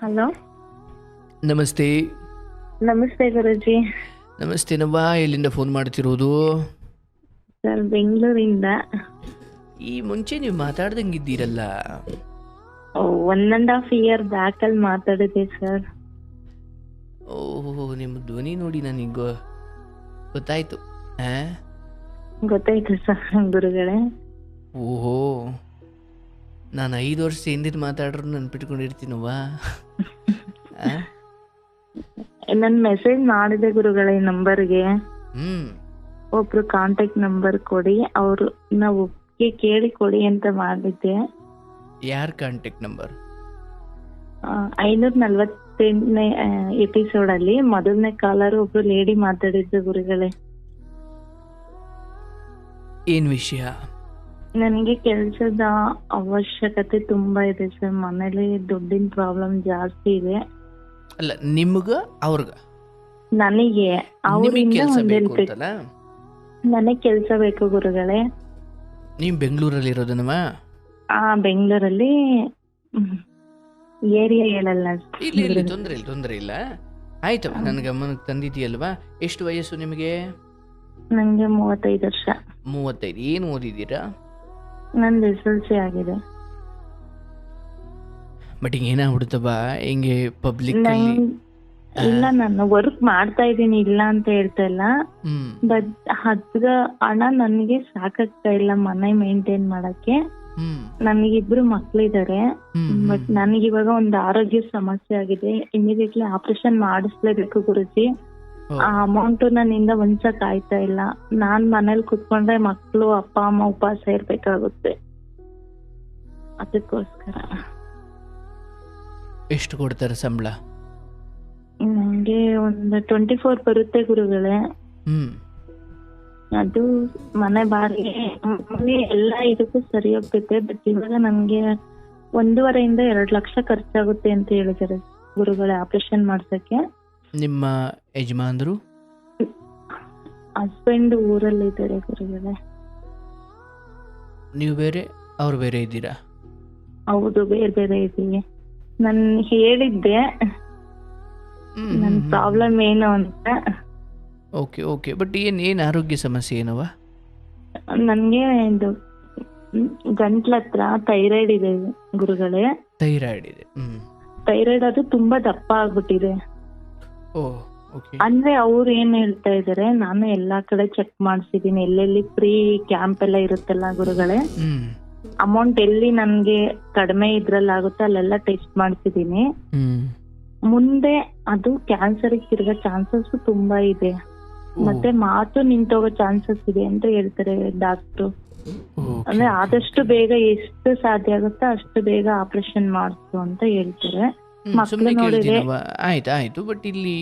Hello. ನಮಸ್ತೆ. ನಮಸ್ತೆ ಗುರುಜಿ. ನಮಸ್ತೆ ನವ್ವ ಎಲ್ಲಿಂದ ಫೋನ್ ಮಾಡ್ತಿರೋದು? ಸರ್ ಬೆಂಗಳೂರಿಂದ. ಈ ಮುಂಚೆ ನೀವು ಮಾತಾಡ್ದಂಗಿದ್ದೀರಲ್ಲ. One and half year back ಅಲ್ಲಿ ಮಾತಾಡಿದೆ ಸರ್. ಓಹ್ ನಿಮ್ಮ ಧ್ವನಿ ನೋಡಿ ನನಗೆ ಗೊತ್ತಾಯ್ತು. ಆ? ಗೊತ್ತಾಯ್ತು ಸರ್ ಗುರುಗಳೇ. ಓಹೋ. ನಾನು ಐದು ವರ್ಷ ಹಿಂದಿನ ಮಾತಾಡ್ರು ನೆನ್ಪಿಟ್ಕೊಂಡಿರ್ತೀನವ್ವ? ನನ್ ಮೆಸೇಜ್ ಮಾಡಿದೆ ಗುರುಗಳ ಈ ನಂಬರ್ಗೆ ಹ್ಮ್. ಒಬ್ರು ಕಾಂಟ್ಯಾಕ್ಟ್ ನಂಬರ್ ಕೊಡಿ ಅವರು ನಾವು ಒಪ್ಪಿಗೆ ಕೇಳಿ ಕೊಡಿ ಅಂತ ಮಾಡಿದ್ದೆ. ಯಾರ ಕಾಂಟ್ಯಾಕ್ಟ್ ನಂಬರ್ ಐನೂರ ನಲ್ವತ್ತೆಂಟನೇ ಎಪಿಸೋಡ್ ಅಲ್ಲಿ ಮೊದಲನೇ ಕಾಲರ್ ಒಬ್ರು ಲೇಡಿ ಮಾತಾಡಿದ್ದು ಗುರುಗಳೇ. ಏನ್ ವಿಷಯ? ನನಗೆ ಕೆಲಸದ ಅವಶ್ಯಕತೆ ತುಂಬಾ ಇದೆ ಸರ್. ಮನೇಲಿ ದುಡ್ಡಿನ ಪ್ರಾಬ್ಲಮ್ ಜಾಸ್ತಿ ಇದೆ. ಅಲ್ಲ ನಿಮ್ಗ ಅವ್ರಿಗ? ನನಗೆ ಅವರಿಂದ ಕೆಲಸ ಬೇಕು. ಅಂತಲ್ಲ? ನನಗ್ ಕೆಲಸ ಬೇಕು ಗುರುಗಳೇ. ನೀವು ಬೆಂಗಳೂರಲ್ಲಿ ಇರೋದನವ? ಆ ಬೆಂಗಳೂರಲ್ಲಿ ಏರಿಯಾ ಹೇಳಲ್ಲ ಇಲ್ಲ ಇಲ್ಲ ತೊಂದರೆ ಇಲ್ಲ ತೊಂದರೆ ಇಲ್ಲ. ಆಯ್ತವ ನನ್ನ ಗಮನಕ್ಕೆ ತಂದಿದೆಯಲ್ವಾ? ಎಷ್ಟು ವಯಸ್ಸು ನಿಮಗೆ? ನನಗೆ ಮೂವತ್ತೈದು ವರ್ಷ. ಮೂವತ್ತೈದು. ಏನು ಓದಿದ್ದೀರಾ? ನಂದು ಎಸ್ ಎಲ್ ಸಿ ಆಗಿದೆ. ಬಟ್ ಹಿಂಗೆ ಏನಾಗ್ಬಿಡುತ್ತವ ಹಿಂಗೆ ಪಬ್ಲಿಕ್ ಇಲ್ಲ ನಾನು ವರ್ಕ್ ಮಾಡ್ತಾ ಇದ್ದೀನಿ ಇಲ್ಲ ಅಂತ ಹೇಳ್ತಾ ಇಲ್ಲ. ಹ್ಮ್. ಬಟ್ ಹತ್ರ ಹಣ ನನಗೆ ಸಾಕಾಗ್ತಾ ಇಲ್ಲ ಮನೆ ಮೇಂಟೈನ್ ಮಾಡಕ್ಕೆ. ಹ್ಮ್. ಇಬ್ರು ಮಕ್ಳಿದಾರೆ. ಹ್ಮ್ ಬಟ್ ನನಗೆ ಇವಾಗ ಒಂದು ಆರೋಗ್ಯ ಸಮಸ್ಯೆ ಆಗಿದೆ. ಇಮಿಡಿಯೇಟ್ಲಿ ಆಪರೇಷನ್ ಮಾಡಿಸ್ಲೇಬೇಕು ಗುರುಜಿ. ಆ ಅಮೌಂಟ್ ನನ್ನಿಂದ ಒಂದ್ಸಕ್ ಆಯ್ತಾ ಇಲ್ಲ. ನಾನ್ ಮನೇಲಿ ಕುತ್ಕೊಂಡ್ರೆ ಮಕ್ಳು ಅಪ್ಪ ಅಮ್ಮ ಉಪವಾಸ ಇರ್ಬೇಕಾಗುತ್ತೆ. ಅದಕ್ಕೋಸ್ಕರ. ಎಷ್ಟು ಕೊಡ್ತಾರೆ ಸಂಬಳ? ನಂಗೆ ಒಂದು ಟ್ವೆಂಟಿ ಫೋರ್ ಬರುತ್ತೆ ಗುರುಗಳೇ. ಹ್ಮ್. ಅದು ಮನೆ ಬಾಡಿಗೆ. ಮನೆ ಎಲ್ಲ ಇದಕ್ಕೂ ಸರಿ ಹೋಗ್ತೈತೆ ಬಟ್ ಇವಾಗ ನನ್ಗೆ ಒಂದೂವರೆಯಿಂದ ಎರಡ್ ಲಕ್ಷ ಖರ್ಚಾಗುತ್ತೆ ಅಂತ ಹೇಳಿದ್ದಾರೆ ಗುರುಗಳೇ ಆಪರೇಷನ್ ಮಾಡ್ಸಕ್ಕೆ. ನಿಮ್ಮ ಯಜಮಾನರು? ಹಸ್ಬೆಂಡ್ ಊರಲ್ಲಿ ಇದ್ದಾರೆ ಗುರುಗಳೇ. ನೀವು ಬೇರೆ ಅವ್ರು ಬೇರೆ ಇದ್ದೀರಾ? ಹೌದು ಬೇರೆ ಬೇರೆ ಇದ್ದೀನಿ. ನನ್ ಹೇಳಿದ್ದೆ. ನನ್ ಪ್ರಾಬ್ಲಮ್ ಏನು ಅಂತ. Okay okay. ಬಟ್ ಏನು ಏನು ಆರೋಗ್ಯ ಸಮಸ್ಯೆ ಏನವ? ನನ್ಗೆ ಇದು ಗಂಟ್ಲ ಹತ್ರ ಥೈರಾಯ್ಡ್ ಇದೆ ಗುರುಗಳೇ. ಥೈರಾಯ್ಡ್ ಇದೆ ಥೈರಾಯ್ಡ್ ಅದು ತುಂಬಾ ದಪ್ಪ ಆಗ್ಬಿಟ್ಟಿದೆ. ಅಂದ್ರೆ ಅವ್ರು ಏನ್ ಹೇಳ್ತಾ ಇದಾರೆ ನಾನು ಎಲ್ಲಾ ಕಡೆ ಚೆಕ್ ಮಾಡ್ಸಿದೀನಿ ಎಲ್ಲೆಲ್ಲಿ ಫ್ರೀ ಕ್ಯಾಂಪ್ ಎಲ್ಲ ಇರುತ್ತಲ್ಲ ಗುರುಗಳೇ ಅಮೌಂಟ್ ಎಲ್ಲಿ ನನ್ಗೆ ಕಡಿಮೆ ಇದ್ರಲ್ಲಿ ಆಗುತ್ತೆ ಅಲ್ಲೆಲ್ಲ ಟೆಸ್ಟ್ ಮಾಡ್ಸಿದೀನಿ. ಮುಂದೆ ಅದು ಕ್ಯಾನ್ಸರ್ ತಿರುಗೋ ಚಾನ್ಸಸ್ ತುಂಬಾ ಇದೆ. ಮತ್ತೆ ಮಾತು ನಿಂತೋಗೋ ಚಾನ್ಸಸ್ ಇದೆ ಅಂತ ಹೇಳ್ತಾರೆ ಡಾಕ್ಟ್ರು ಅಂದ್ರೆ ಆದಷ್ಟು ಬೇಗ ಎಷ್ಟು ಸಾಧ್ಯ ಆಗುತ್ತೋ ಅಷ್ಟು ಬೇಗ ಆಪರೇಷನ್ ಮಾಡಿಸು ಅಂತ ಹೇಳ್ತಾರೆ. ಸುಮ್ಮನೆ ಕೇಳ್ತೀನವ ಆಯ್ತು ಆಯ್ತು. ಬಟ್ ಇಲ್ಲಿ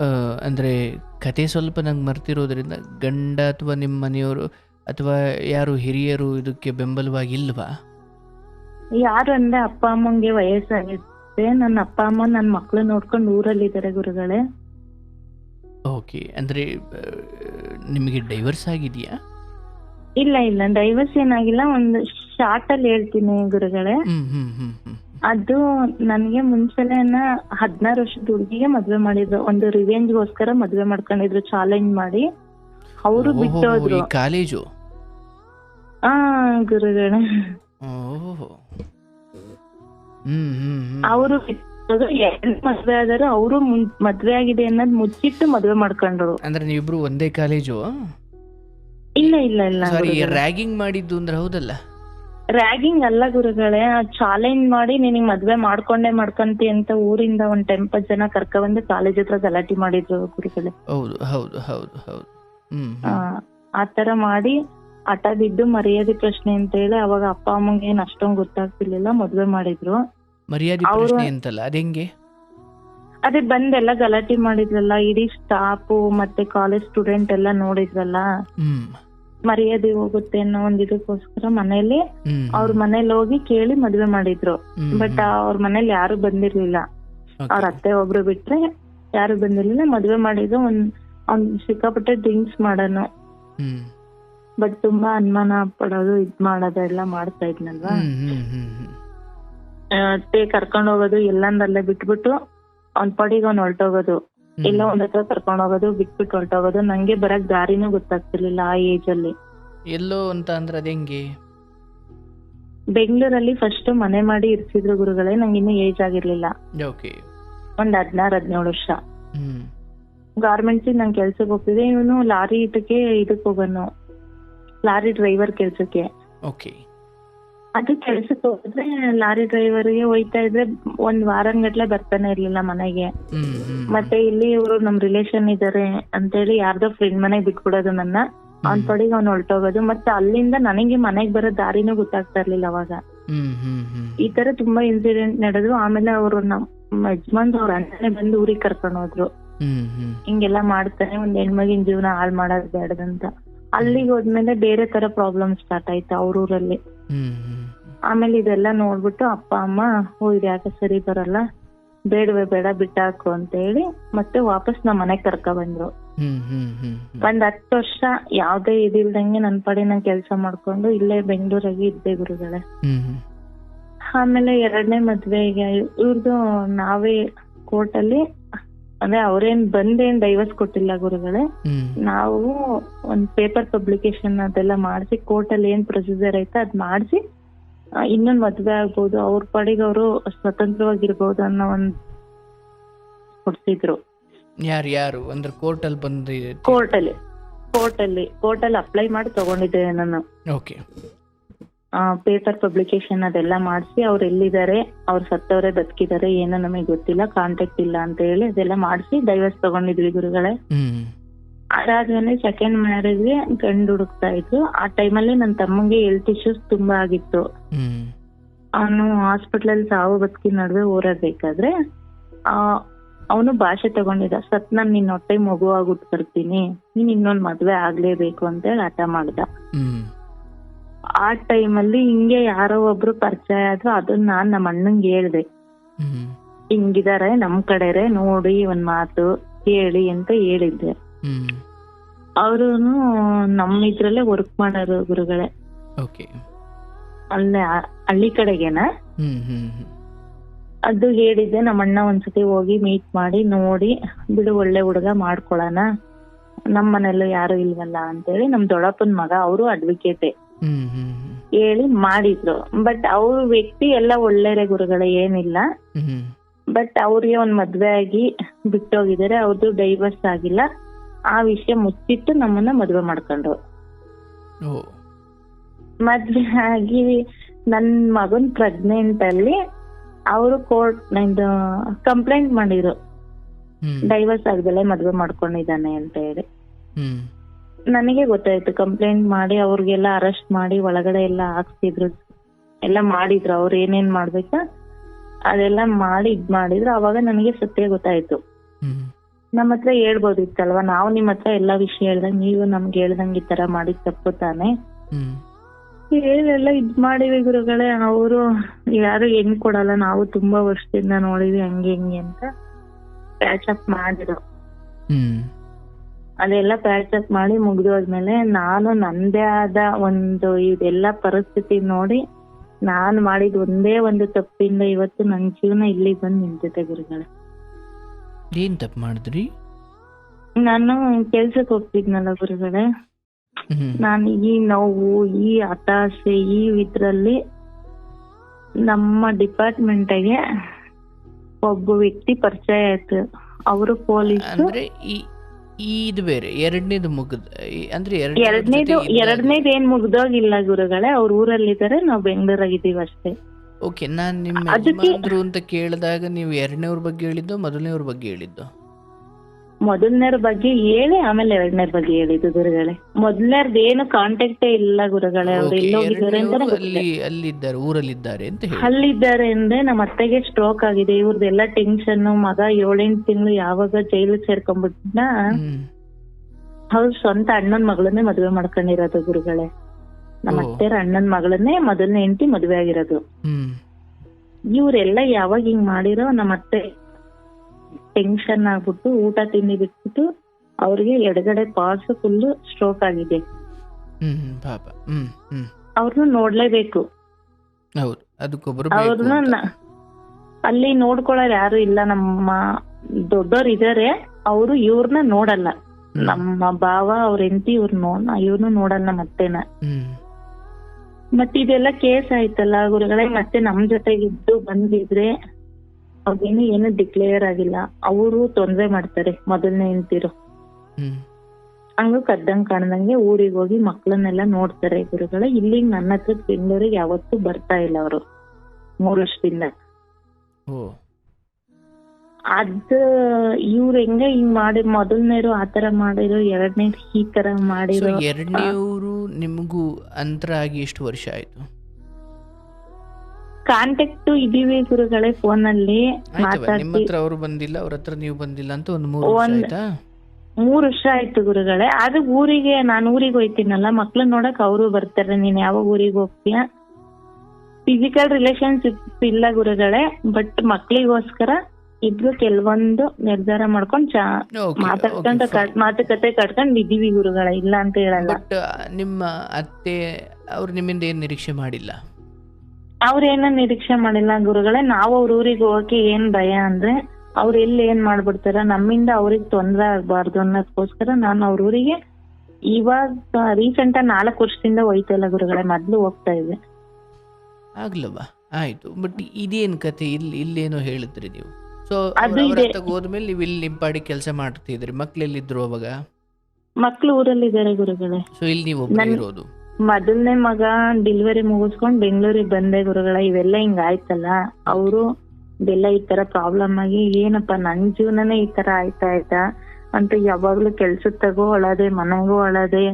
ಆ, ಅಂದ್ರೆ ಕತೆ ಸ್ವಲ್ಪ ನಂಗೆ ಮರ್ತಿರೋದ್ರಿಂದ ಗಂಡ ಅಥವಾ ನಿಮ್ಮ ಮನೆಯವರು ಅಥವಾ ಯಾರು ಹಿರಿಯರು ಇದಕ್ಕೆ ಬೆಂಬಲವಾಗಿ ಇಲ್ವಾ ಯಾರು ಅಂದ್ರೆ ಅಪ್ಪ ಅಮ್ಮಂಗೆ ವಯಸ್ಸಾಗಿದೆ ನನ್ನ ಅಪ್ಪ ಅಮ್ಮ ನನ್ನ ಮಕ್ಳು ನೋಡ್ಕೊಂಡು ಊರಲ್ಲಿ ಇದಾರೆ ಗುರುಗಳೇ. ಓಕೆ ಅಂದ್ರೆ ಆ, ನಿಮಗೆ ಡೈವರ್ಸ್ ಆಗಿದೆಯಾ? ಇಲ್ಲ ಇಲ್ಲ. ಡೈವರ್ಸ್ ಏನಾಗಿಲ್ಲ. ಒಂದು ಶಾರ್ಟ್ ಅಲ್ಲಿ ಹೇಳ್ತೀನಿ ಗುರುಗಳೇ. ಹ್ಮ್ ಹ್ಮ್ ಹ್ಮ್ ಹ್ಮ್. ಅದು ನನ್ಗೆ ಮುಂಚೆನೆ ಹದಿನಾರು ವರ್ಷದ ಹುಡುಗಿಗೆ ಮದ್ವೆ ಮಾಡಿದ್ರು. ಒಂದು ರಿವೆಂಜ್ ಗೋಸ್ಕರ ಮದ್ವೆ ಮಾಡ್ಕೊಂಡಿದ್ರು ಚಾಲೆಂಜ್ ಮಾಡಿ. ಅವರು ಬಿಟ್ಟೋದ್ರು. ಕಾಲೇಜು? ಆ ಗುರುಗಳೇ. ಅವರು ಮದ್ವೆ ಆದರು ಅವರು ಮದ್ವೆ ಆಗಿದೆ ಅನ್ನೋದ್ ಮುಚ್ಚಿಟ್ಟು ಮದ್ವೆ ಮಾಡ್ಕೊಂಡ್ರು. ಅಂದ್ರೆ ನೀವಿಬ್ರು ಒಂದೇ ಕಾಲೇಜು? ಇಲ್ಲ ಇಲ್ಲ ಇಲ್ಲ ರ್ಯಾಗಿಂಗ್ ಮಾಡಿದ್ದು ಅಂದ್ರೆ ಹೌದಲ್ಲ? ರ್ಯಾಗಿಂಗ್ ಅಲ್ಲ ಗುರುಗಳೇ ಚಾಲೆಂಜ್ ಮಾಡಿ ನಿನಗ್ ಮದ್ವೆ ಮಾಡ್ಕೊಂಡೇ ಮಾಡ್ಕೊಂತಿ ಅಂತ ಊರಿಂದ ಒಂದ್ ಟೆಂಪತ್ ಜನ ಕರ್ಕ ಬಂದು ಕಾಲೇಜ್ ಹತ್ರ ಗಲಾಟೆ ಮಾಡಿದ್ರು ಗುರುಗಳೇ. ಹೌದು ಹೌದು ಹೌದು ಹೌದು. ಹ್ಮ್ ಆ, ಹ್ಮ್. ಮಾಡಿ ಹಠ ಬಿದ್ದು ಮರ್ಯಾದೆ ಪ್ರಶ್ನೆ ಅಂತ ಹೇಳಿ ಅವಾಗ ಅಪ್ಪ ಅಮ್ಮಂಗೆ ಏನ್ ಅಷ್ಟೊಂದ್ ಗೊತ್ತಾಗ್ತಿರ್ಲಿಲ್ಲ ಮದ್ವೆ ಮಾಡಿದ್ರು. ಮರ್ಯಾದೆ ಪ್ರಶ್ನೆ ಅಂತಲ್ಲ ಅದೆಂಗೆ ಅದೇ ಬಂದೆಲ್ಲ ಗಲಾಟೆ ಮಾಡಿದ್ರಲ್ಲ ಇಡೀ ಸ್ಟಾಫ್ ಮತ್ತೆ ಕಾಲೇಜ್ ಸ್ಟೂಡೆಂಟ್ ಎಲ್ಲ ನೋಡಿದ್ರಲ್ಲ. ಮರ್ಯಾದೆ ಹೋಗುತ್ತೆ ಅನ್ನೋ ಒಂದ್ ಇದಕ್ಕೋಸ್ಕರ ಮನೇಲಿ ಅವ್ರ ಮನೇಲಿ ಹೋಗಿ ಕೇಳಿ ಮದ್ವೆ ಮಾಡಿದ್ರು. ಬಟ್ ಅವ್ರ ಮನೇಲಿ ಯಾರು ಬಂದಿರ್ಲಿಲ್ಲ. ಅವ್ರ ಅತ್ತೆ ಒಬ್ರು ಬಿಟ್ರೆ ಯಾರು ಬಂದಿರ್ಲಿಲ್ಲ. ಮದ್ವೆ ಮಾಡಿದ್ರು ಒಂದ್ ಅವ್ನ್ ಸಿಕ್ಕಾಪಟ್ಟೆ ಡ್ರಿಂಕ್ಸ್ ಮಾಡೋನು. ಬಟ್ ತುಂಬಾ ಅನುಮಾನ ಪಡೋದು ಇದ್ ಮಾಡೋದು ಎಲ್ಲಾ ಮಾಡ್ತಾ ಇದ್ನಲ್ವಾ? ಅತ್ತೆ ಕರ್ಕೊಂಡ್ ಹೋಗೋದು ಎಲ್ಲಂದಲ್ಲೇ ಬಿಟ್ಬಿಟ್ಟು ಅವ್ನ್ ಪಡಿಗೆ ಅವ್ನ್ ಹೊರಟೋಗೋದು. ಎಲ್ಲ ಒಂದ್ ಹತ್ರ ಕರ್ಕೊಂಡ್ ಹೋಗೋದು ಬಿಟ್ಬಿಟ್ಟು ಹೊರ್ಟೋಗೋದು ನಂಗೆ ಬರಕ್ ದಾರಿನೂ ಗೊತ್ತಾಗ್ತಿರ್ಲಿಲ್ಲ ಆ ಏಜ್ ಅಲ್ಲಿ. ಎಲ್ಲೋ ಅಂತ ಅಂದ್ರೆ ಅದ್ ಹೆಂಗೆ? ಬೆಂಗಳೂರಲ್ಲಿ ಫಸ್ಟ್ ಮನೆ ಮಾಡಿ ಇರ್ಸಿದ್ರು ಗುರುಗಳೇ ನಂಗೆ ಇನ್ನು ಏಜ್ ಆಗಿರ್ಲಿಲ್ಲ. ಓಕೆ ಒಂದ್ ಹದಿನಾರು ಹದಿನೇಳು ವರ್ಷ. ಹ್ಮ್. ಗಾರ್ಮೆಂಟ್ಸ್ ನಾನ್ ಕೆಲ್ಸಕ್ಕೆ ಹೋಗ್ತಿದ್ದೆ ಇವನು ಲಾರಿ ಇದಕ್ಕೆ ಇದಕ್ಕೆ ಹೋಗೋನು. ಲಾರಿ ಡ್ರೈವರ್ ಕೆಲ್ಸಕ್ಕೆ. ಓಕೆ ಅದು ಕೆಲ್ಸಕ್ಕೆ ಹೋದ್ರೆ ಲಾರಿ ಡ್ರೈವರ್ಗೆ ಹೋಯ್ತಾ ಇದ್ರೆ ಒಂದ್ ವಾರಂಗಟ್ಲೆ ಬರ್ತಾನೆ ಇರ್ಲಿಲ್ಲ ಮನೆಗೆ. ಮತ್ತೆ ಇಲ್ಲಿ ಇವರು ನಮ್ ರಿಲೇಶನ್ ಇದಾರೆ ಅಂತೇಳಿ ಯಾರ್ದೋ ಫ್ರೆಂಡ್ ಮನೆಗ್ ಬಿಟ್ಬಿಡೋದು ನನ್ನ. ಅವ್ನ್ ಪಡಿಗೆ ಅವ್ನ್ ಹೊಲ್ಟೋಗೋದು ಮತ್ತೆ ಅಲ್ಲಿಂದ ನನಗೆ ಮನೆಗ್ ಬರೋ ದಾರಿನೂ ಗೊತ್ತಾಗ್ತಾ ಇರ್ಲಿಲ್ಲ ಅವಾಗ. ಈ ತರ ತುಂಬಾ ಇನ್ಸಿಡೆಂಟ್ ನಡೆದ್ರು ಆಮೇಲೆ ಅವರು ನಮ್ಮ ಯಜಮಾನ್ ಅವ್ರ ಅಣ್ಣನೇ ಬಂದು ಊರಿಗೆ ಕರ್ಕೊಂಡು ಹೋದ್ರು. ಹಿಂಗೆಲ್ಲ ಮಾಡ್ತಾನೆ ಒಂದ್ ಹೆಣ್ಮಗಿನ ಜೀವನ ಹಾಳ್ ಮಾಡೋದ್ ಬೇಡದಂತ ಅಲ್ಲಿಗೆ ಹೋದ್ಮೇಲೆ ಬೇರೆ ತರ ಪ್ರಾಬ್ಲಮ್ ಸ್ಟಾರ್ಟ್ ಆಯ್ತು ಅವ್ರ ಊರಲ್ಲಿ. ಆಮೇಲೆ ಇದೆಲ್ಲ ನೋಡ್ಬಿಟ್ಟು ಅಪ್ಪ ಅಮ್ಮ ಓ ಇದು ಯಾಕೆ ಸರಿ ಬರಲ್ಲ? ಬೇಡವೇ ಬೇಡ ಬಿಟ್ಟಾಕು ಅಂತ ಹೇಳಿ ಮತ್ತೆ ವಾಪಸ್ ನಮ್ಮ ಮನೆಗ್ ಕರ್ಕ ಬಂದ್ರು. ಒಂದ್ ಹತ್ತು ವರ್ಷ ಯಾವ್ದೇ ಇದಿಲ್ದಂಗೆ ನನ್ ಪಡೆ ನಂಗೆ ಕೆಲ್ಸ ಮಾಡ್ಕೊಂಡು ಇಲ್ಲೇ ಬೆಂಗಳೂರಾಗಿ ಇದ್ದೆ ಗುರುಗಳೇ. ಆಮೇಲೆ ಎರಡನೇ ಮದ್ವೆಗೆ ಇವ್ರದ್ದು ನಾವೇ ಕೋರ್ಟ್ ಅಲ್ಲಿ ಅಂದ್ರೆ ಅವ್ರೇನ್ ಬಂದೇನ್ ಡೈವರ್ಸ್ ಕೊಟ್ಟಿಲ್ಲ ಗುರುಗಳೇ. ನಾವು ಒಂದ್ ಪೇಪರ್ ಪಬ್ಲಿಕೇಶನ್ ಅದೆಲ್ಲ ಮಾಡಿಸಿ ಕೋರ್ಟ್ ಅಲ್ಲಿ ಏನ್ ಪ್ರೊಸೀಜರ್ ಐತೆ ಅದ್ ಮಾಡಿಸಿ ಇನ್ನೊಂದ್ ಮದ್ವೆ ಆಗ್ಬೋದು. ಅವ್ರ ಪಾಡಿಗೆ ಅವರು ಸ್ವತಂತ್ರವಾಗಿರ್ಬೋದು ಅನ್ನೋ ಒಂದ್ ಕೊಡ್ಸಿದ್ರು. ಯಾರು ಯಾರು? ಅಂದ್ರೆ ಬಂದು ಕೋರ್ಟ್ ಅಲ್ಲಿ ಕೋರ್ಟ್ ಅಲ್ಲಿ ಕೋರ್ಟ್ ಅಲ್ಲಿ ಅಪ್ಲೈ ಮಾಡಿ ತಗೊಂಡಿದ್ದೆ ನಾನು. ಓಕೆ. ಪೇಪರ್ ಪಬ್ಲಿಕೇಶನ್ ಅದೆಲ್ಲ ಮಾಡಿಸಿ ಅವ್ರು ಎಲ್ಲಿದ್ದಾರೆ ಅವ್ರು ಸತ್ತವರೇ ಬದುಕಿದ್ದಾರೆ ಏನೋ ನಮಗೆ ಗೊತ್ತಿಲ್ಲ ಕಾಂಟ್ಯಾಕ್ಟ್ ಇಲ್ಲ ಅಂತ ಹೇಳಿ ಅದೆಲ್ಲ ಮಾಡಿಸಿ ಡೈವರ್ಸ್ ತಗೊಂಡಿದ್ವಿ ಗುರುಗಳೇ. ಅದಾದ್ಮೇಲೆ ಸೆಕೆಂಡ್ ಮ್ಯಾರೇಜ್ಗೆ ಗಂಡು ಹುಡುಕ್ತಾ ಇದ್ರು. ಆ ಟೈಮಲ್ಲಿ ನನ್ನ ತಮ್ಮಂಗೆ ಹೆಲ್ತ್ ಇಶ್ಯೂಸ್ ತುಂಬಾ ಆಗಿತ್ತು. ಅವನು ಹಾಸ್ಪಿಟ್ಲಲ್ಲಿ ಸಾವು ಬದುಕಿ ನಡುವೆ ಹೋರಾಡ್ಬೇಕಾದ್ರೆ ಆ ಅವನು ಭಾಷೆ ತಗೊಂಡಿದ್ದ ಸತ್ ನಾನ್ ನಿನ್ ಹೊಟ್ಟೆ ಮಗು ಆಗ್ಬಿಟ್ಟು ಬರ್ತೀನಿ. ನೀನ್ ಇನ್ನೊಂದ್ ಮದ್ವೆ ಆಗ್ಲೇಬೇಕು ಅಂತ ಹೇಳಿ ಹಠ ಮಾಡ್ದ. ಆ ಟೈಮಲ್ಲಿ ಹಿಂಗೆ ಯಾರೋ ಒಬ್ರು ಪರಿಚಯ ಆದ್ರು ಅದನ್ನ ನಾನ್ ನಮ್ಮ ಅಣ್ಣಂಗೆ ಹೇಳ್ದೆ. ಹಿಂಗಿದಾರೆ ನಮ್ ಕಡೆರೆ ನೋಡಿ ಒಂದ್ ಮಾತು ಕೇಳಿ ಅಂತ ಹೇಳಿದ್ದೆ. ಅವರು ನಮ್ಮ ಇದ್ರಲ್ಲೇ ವರ್ಕ್ ಮಾಡೋರು ಗುರುಗಳೇ. ಓಕೆ ಅಲ್ಲೇ ಹಳ್ಳಿ ಕಡೆಗೆನ? ಅದು ಹೇಳಿದ್ದೆ ನಮ್ಮ ಅಣ್ಣ ಒಂದ್ಸತಿ ಹೋಗಿ ಮೀಟ್ ಮಾಡಿ ನೋಡಿ ಬಿಡು ಒಳ್ಳೆ ಹುಡುಗ ಮಾಡ್ಕೊಳನ ನಮ್ಮ ಮನೆಯಲ್ಲೂ ಯಾರು ಇಲ್ವಲ್ಲ ಅಂತೇಳಿ ನಮ್ ದೊಡ್ಡಪ್ಪನ ಮಗ ಅವರು ಅಡ್ವೊಕೇಟೆ ಹೇಳಿ ಮಾಡಿದ್ರು. ಬಟ್ ಅವ್ರ ವ್ಯಕ್ತಿ ಎಲ್ಲ ಒಳ್ಳೆಯ ಗುರುಗಳೇ ಏನಿಲ್ಲ. ಬಟ್ ಅವ್ರಿಗೆ ಒಂದ್ ಮದ್ವೆ ಆಗಿ ಬಿಟ್ಟೋಗಿದ್ದಾರೆ ಅವ್ರದ್ದು ಡೈವರ್ಸ್ ಆಗಿಲ್ಲ. ಆ ವಿಷಯ ಮುಚ್ಚಿಟ್ಟು ನಮ್ಮನ್ನ ಮದ್ವೆ ಮಾಡ್ಕೊಂಡ್ರು. ಮದ್ವೆ ಆಗಿ ನನ್ ಮಗನ್ ಪ್ರೆಗ್ನೆಂಟ್ ಅಲ್ಲಿ ಅವರು ಕೋರ್ಟ್ ಇದು ಕಂಪ್ಲೇಂಟ್ ಮಾಡಿದ್ರು. ಡೈವರ್ಸ್ ಆಗ್ದಲೆ ಮದ್ವೆ ಮಾಡ್ಕೊಂಡಿದ್ದಾನೆ ಅಂತ ಹೇಳಿ. ನನಗೆ ಗೊತ್ತಾಯ್ತು ಕಂಪ್ಲೇಂಟ್ ಮಾಡಿ ಅವ್ರಿಗೆಲ್ಲ ಅರೆಸ್ಟ್ ಮಾಡಿ ಒಳಗಡೆ ಎಲ್ಲ ಹಾಕ್ಸಿದ್ರು. ಎಲ್ಲ ಮಾಡಿದ್ರು. ಅವ್ರು ಏನೇನ್ ಮಾಡ್ಬೇಕಾ ಅದೆಲ್ಲ ಮಾಡಿ ಇದ್ ಮಾಡಿದ್ರು. ಅವಾಗ ನನಗೆ ಸತ್ಯ ಗೊತ್ತಾಯ್ತು. ನಮ್ಮ ಹತ್ರ ಹೇಳ್ಬೋದಿತ್ತಲ್ವಾ? ನಾವು ನಿಮ್ ಹತ್ರ ಎಲ್ಲಾ ವಿಷಯ ಹೇಳ್ದಂಗ್ ನೀವು ನಮ್ಗೆ ಹೇಳ್ದಂಗ್ ಈ ತರ ಮಾಡಿದ್ ತಪ್ಪು ತಾನೆ? ಹೇಳಿ ಹೇಳೆಲ್ಲ ಇದ್ ಮಾಡಿವಿ ಗುರುಗಳೇ ಅವರು ಯಾರು ಹೆಂಗ್ ಕೊಡಲ್ಲ ನಾವು ತುಂಬಾ ವರ್ಷದಿಂದ ನೋಡಿವಿ ಹಂಗೆ ಹಿಂಗೆ ಅಂತ ಪ್ಯಾಚ್ ಅಪ್ ಮಾಡಿದ್ರು. ಅದೆಲ್ಲ ಪ್ಯಾಚ್ ಅಪ್ ಮಾಡಿ ಮುಗ್ದೋದ್ಮೇಲೆ ನಾನು ನಂದೇ ಆದ ಒಂದು ಇದೆಲ್ಲ ಪರಿಸ್ಥಿತಿ ನೋಡಿ ನಾನ್ ಮಾಡಿದ ಒಂದೇ ಒಂದು ತಪ್ಪಿಂದ ಇವತ್ತು ನನ್ ಜೀವನ ಇಲ್ಲಿ ಬಂದ್ ನಿಂತಿದೆ ಗುರುಗಳೇ. ಏನ್ ತಪ್ಪು ಮಾಡಿದ್ರಿ? ನಾನು ಕೆಲ್ಸಕ್ಕೆ ಹೋಗ್ತಿದ್ನಲ್ಲ ಗುರುಗಳೇ. ನಾನು ಈ ನೋವು ಈ ಹತಾಶೆ ಈ ಇದ್ರಲ್ಲಿ ನಮ್ಮ ಡಿಪಾರ್ಟ್ಮೆಂಟ್ಗೆ ಒಬ್ಬ ವ್ಯಕ್ತಿ ಪರಿಚಯ ಆಯ್ತು. ಅವರು ಪೊಲೀಸ್ ಅಂದ್ರೆ ಇದು ಬೇರೆ ಎರಡನೇದು ಮುಗಿದ ಅಂದ್ರೆ ಎರಡನೇದು ಎರಡನೇದು ಏನ್ ಮುಗ್ದೋಗಿಲ್ಲ ಗುರುಗಳೇ ಅವ್ರ ಊರಲ್ಲಿದ್ದಾರೆ ನಾವು ಬೆಂಗಳೂರಾಗಿದ್ದೀವಿ ಅಷ್ಟೇ. ಓಕೆ ನಾನು ನಿಮ್ಮ ಅದಕ್ಕೆ- ಯಜಮಾನ್ರು ಅಂತ ಕೇಳಿದಾಗ ನೀವು ಎರಡನೇವ್ರ ಬಗ್ಗೆ ಹೇಳಿದ್ದು ಮೊದಲನೇವ್ರ ಬಗ್ಗೆ ಹೇಳಿದ್ದು? ಮೊದಲನೇರ ಬಗ್ಗೆ ಹೇಳಿ ಆಮೇಲೆ ಎರಡನೇರ ಬಗ್ಗೆ ಹೇಳಿದ್ದು ಗುರುಗಳೇ. ಮೊದಲನೇರ್ದು ಏನು ಕಾಂಟ್ಯಾಕ್ಟೇ ಇಲ್ಲ ಗುರುಗಳೇ ಅವ್ರು ಎರಡನೇವ್ರು ಅಲ್ಲಿ ಅಲ್ಲಿದ್ದಾರೆ ಊರಲ್ಲಿದ್ದಾರೆ ಅಂತ ಹೇಳಿ. ಅಲ್ಲಿದ್ದಾರೆ ಅಂದ್ರೆ ನಮ್ಮ ಅತ್ತೆಗೆ ಸ್ಟ್ರೋಕ್ ಆಗಿದೆ ಇವ್ರದ್ದೆಲ್ಲ ಟೆನ್ಷನ್ ಮಗ ಏಳೆಂಟು ತಿಂಗಳು ಯಾವಾಗ ಜೈಲು ಸೇರ್ಕೊಂಡ್ಬಿಟ್ನ? ಹ್ಮ್. ಅವ್ರ ಸ್ವಂತ ಅಣ್ಣನ ಮಗಳನ್ನೇ ಮದುವೆ ಮಾಡ್ಕೊಂಡಿರೋದು ಗುರುಗಳೇ. ನಮ್ಮ. ಅತ್ತೆರ ಅಣ್ಣನ್ ಮಗಳನ್ನೇ ಮೊದಲನೇ ಹೆಂಡತಿ ಮದ್ವೆ ಆಗಿರೋದು. ಇವ್ರೆಲ್ಲ ಯಾವಾಗ ಹಿಂಗ್ ಮಾಡಿರೋ ನಮ್ಮ ಅತ್ತೆ ಟೆನ್ಷನ್ ಆಗ್ಬಿಟ್ಟು ಊಟ ತಿಂಡಿ ಬಿಟ್ಬಿಟ್ಟು ಅವ್ರಿಗೆ ಎಡಗಡೆ ಪಾಸ್ ಫುಲ್ ಸ್ಟ್ರೋಕ್ ಆಗಿದೆ. ಅವ್ರನ್ನ ನೋಡ್ಲೇಬೇಕು. ಅವ್ರನ್ನ ಅಲ್ಲಿ ನೋಡ್ಕೊಳ್ಳೋರು ಯಾರು ಇಲ್ಲ. ನಮ್ಮ ದೊಡ್ಡೋರ್ ಇದಾರೆ. ಅವರು ಇವ್ರನ್ನ ನೋಡಲ್ಲ. ನಮ್ಮ ಭಾವ ಅವ್ರ ಹೆಂಡತಿ ಇವ್ರ ಇವ್ರನ್ನ ನೋಡಲ್ಲ ಮತ್ತೆನ ಮತ್ ಇದೆಲ್ಲ ಕೇಸ್ ಆಯ್ತಲ್ಲ ಗುರುಗಳೇ ಮತ್ತೆ ನಮ್ ಜೊತೆಗೆ ಇದ್ದು ಬಂದಿದ್ರೆ ಅವೇನು ಏನು ಡಿಕ್ಲೇರ್ ಆಗಿಲ್ಲ. ಅವರು ತೊಂದ್ರೆ ಮಾಡ್ತಾರೆ ಮೊದಲನೇ ಹೆಂಡ್ತಿರು. ಹ್ಮ್. ಹಂಗ ಕದ್ದಂಗ್ ಕಾಣ್ದಂಗೆ ಊರಿಗೆ ಹೋಗಿ ಮಕ್ಳನ್ನೆಲ್ಲ ನೋಡ್ತಾರೆ ಗುರುಗಳೇ. ಇಲ್ಲಿ ನನ್ನ ಹತ್ರ ಬೆಂಗಳೂರಿಗೆ ಯಾವತ್ತೂ ಬರ್ತಾ ಇಲ್ಲ ಅವರು. ಮೂರ್ ವರ್ಷದಿಂದ. ಅದ್ ಇವ್ರ ಹೆಂಗ ಹಿಂಗ್ ಮಾಡಿ ಮೊದಲನೇರು ಆತರ ಮಾಡಿರೋ ಎರಡನೇ ಈ ತರ ಮಾಡಿರೋ ಎರಡನೇವ್ರು ನಿಮಗೂ ಅಂತರ ಆಗಿ ಎಷ್ಟು ವರ್ಷ ಆಯ್ತು? ಕಾಂಟ್ಯಾಕ್ಟ್ ಇದೀವಿ ಗುರುಗಳೇ ಫೋನ್ ಅಲ್ಲಿ ನಿಮ್ಮ ಹತ್ರ ಅವರು ಬಂದಿಲ್ಲ ಅವ್ರ ಹತ್ರ ನೀವು ಬಂದಿಲ್ಲ ಅಂತ ಒಂದು ಮೂರು ವರ್ಷ ಆಯ್ತಾ? ಮೂರ್ ವರ್ಷ ಆಯ್ತು ಗುರುಗಳೇ. ಅದು ಊರಿಗೆ ನಾನು ಊರಿಗೆ ಹೋಯ್ತೀನಲ್ಲ ಮಕ್ಳನ್ನ ನೋಡಕ್ ಅವರು ಬರ್ತಾರೆ. ನೀನ್ ಯಾವಾಗ ಊರಿಗೆ ಹೋಗ್ತೀಯ? ಫಿಸಿಕಲ್ ರಿಲೇಶನ್ಶಿಪ್ ಇಲ್ಲ ಗುರುಗಳೇ ಬಟ್ ಮಕ್ಳಿಗೋಸ್ಕರ ಇಬ್ರು ಕೆಲವೊಂದು ನಿರ್ಧಾರ ಮಾಡ್ಕೊಂಡ್ okay, ಮಾತುಕತೆ ಕಟ್ಕೊಂಡ್ ಇದೀವಿ ಗುರುಗಳೇ ಇಲ್ಲ ಅಂತ ಹೇಳಲ್ಲ. ಬಟ್ ನಿಮ್ಮ ಅತ್ತೆ ಅವ್ರು ನಿಮ್ಮಿಂದ ಏನ್ ನಿರೀಕ್ಷೆ ಮಾಡಿಲ್ಲ? ಅವ್ರೇನ ನಿರೀಕ್ಷೆ ಮಾಡಿಲ್ಲ ಗುರುಗಳೇ ನಾವು ಅವ್ರ ಊರಿಗೆ ಹೋಗಕ್ಕೆ ಏನ್ ಭಯ ಅಂದ್ರೆ ಅವ್ರ ಎಲ್ಲಿ ಏನ್ ಮಾಡ್ಬಿಡ್ತಾರ ನಮ್ಮಿಂದ ಅವ್ರಿಗೆ ತೊಂದ್ರೆ ಆಗ್ಬಾರ್ದು ಅನ್ನೋದಕ್ಕೋಸ್ಕರ ನಾನು ಅವ್ರ ಊರಿಗೆ ಇವಾಗ ರೀಸೆಂಟ್ ನಾಲ್ಕು ವರ್ಷದಿಂದ ಹೋಯ್ತಲ್ಲ ಗುರುಗಳೇ ಮೊದ್ಲು ಹೋಗ್ತಾ ಇದ್ದೆ. ಆಗ್ಲವಾ? ಆಯ್ತು. ಬಟ್ ಇದೇನ್ ಕತೆ ಇಲ್ಲಿ ಇಲ್ಲೇನೋ ಹೇಳಿದ್ರಿ ನೀವು. ಸೊ ಹೋದ್ಮೇಲೆ ನೀವು ಇಲ್ಲಿ ನಿಂಪಾಡಿ ಪಾಡಿ ಕೆಲಸ ಮಾಡ್ತಿದ್ರಿ ಮಕ್ಳೆಲ್ಲಿದ್ರು ಅವಾಗ? ಮಕ್ಳು ಊರಲ್ಲಿದ್ದಾರೆ ಗುರುಗಳೇ. ಸೊ ಇಲ್ಲಿ ನೀವು ಇರೋದು. ಮೊದಲನೇ ಮಗ ಡೆಲಿವರಿ ಮುಗಿಸ್ಕೊಂಡ್ ಬೆಂಗಳೂರಿಗೆ ಬಂದೆ ಗುರುಗಳ. ಇವೆಲ್ಲ ಹಿಂಗ ಆಯ್ತಲ್ಲ? ಅವರು ಇದೆಲ್ಲ ಈ ತರ ಪ್ರಾಬ್ಲಮ್ ಆಗಿ ಏನಪ್ಪ ನನ್ ಜೀವನನೇ ಈ ತರ ಆಯ್ತಾ ಆಯ್ತಾ ಅಂತ ಯಾವಾಗ್ಲೂ ಕೆಲ್ಸಕ್ ತಗೋ ಒಳದೆ ಮನೆಗೂ ಒಳದೆ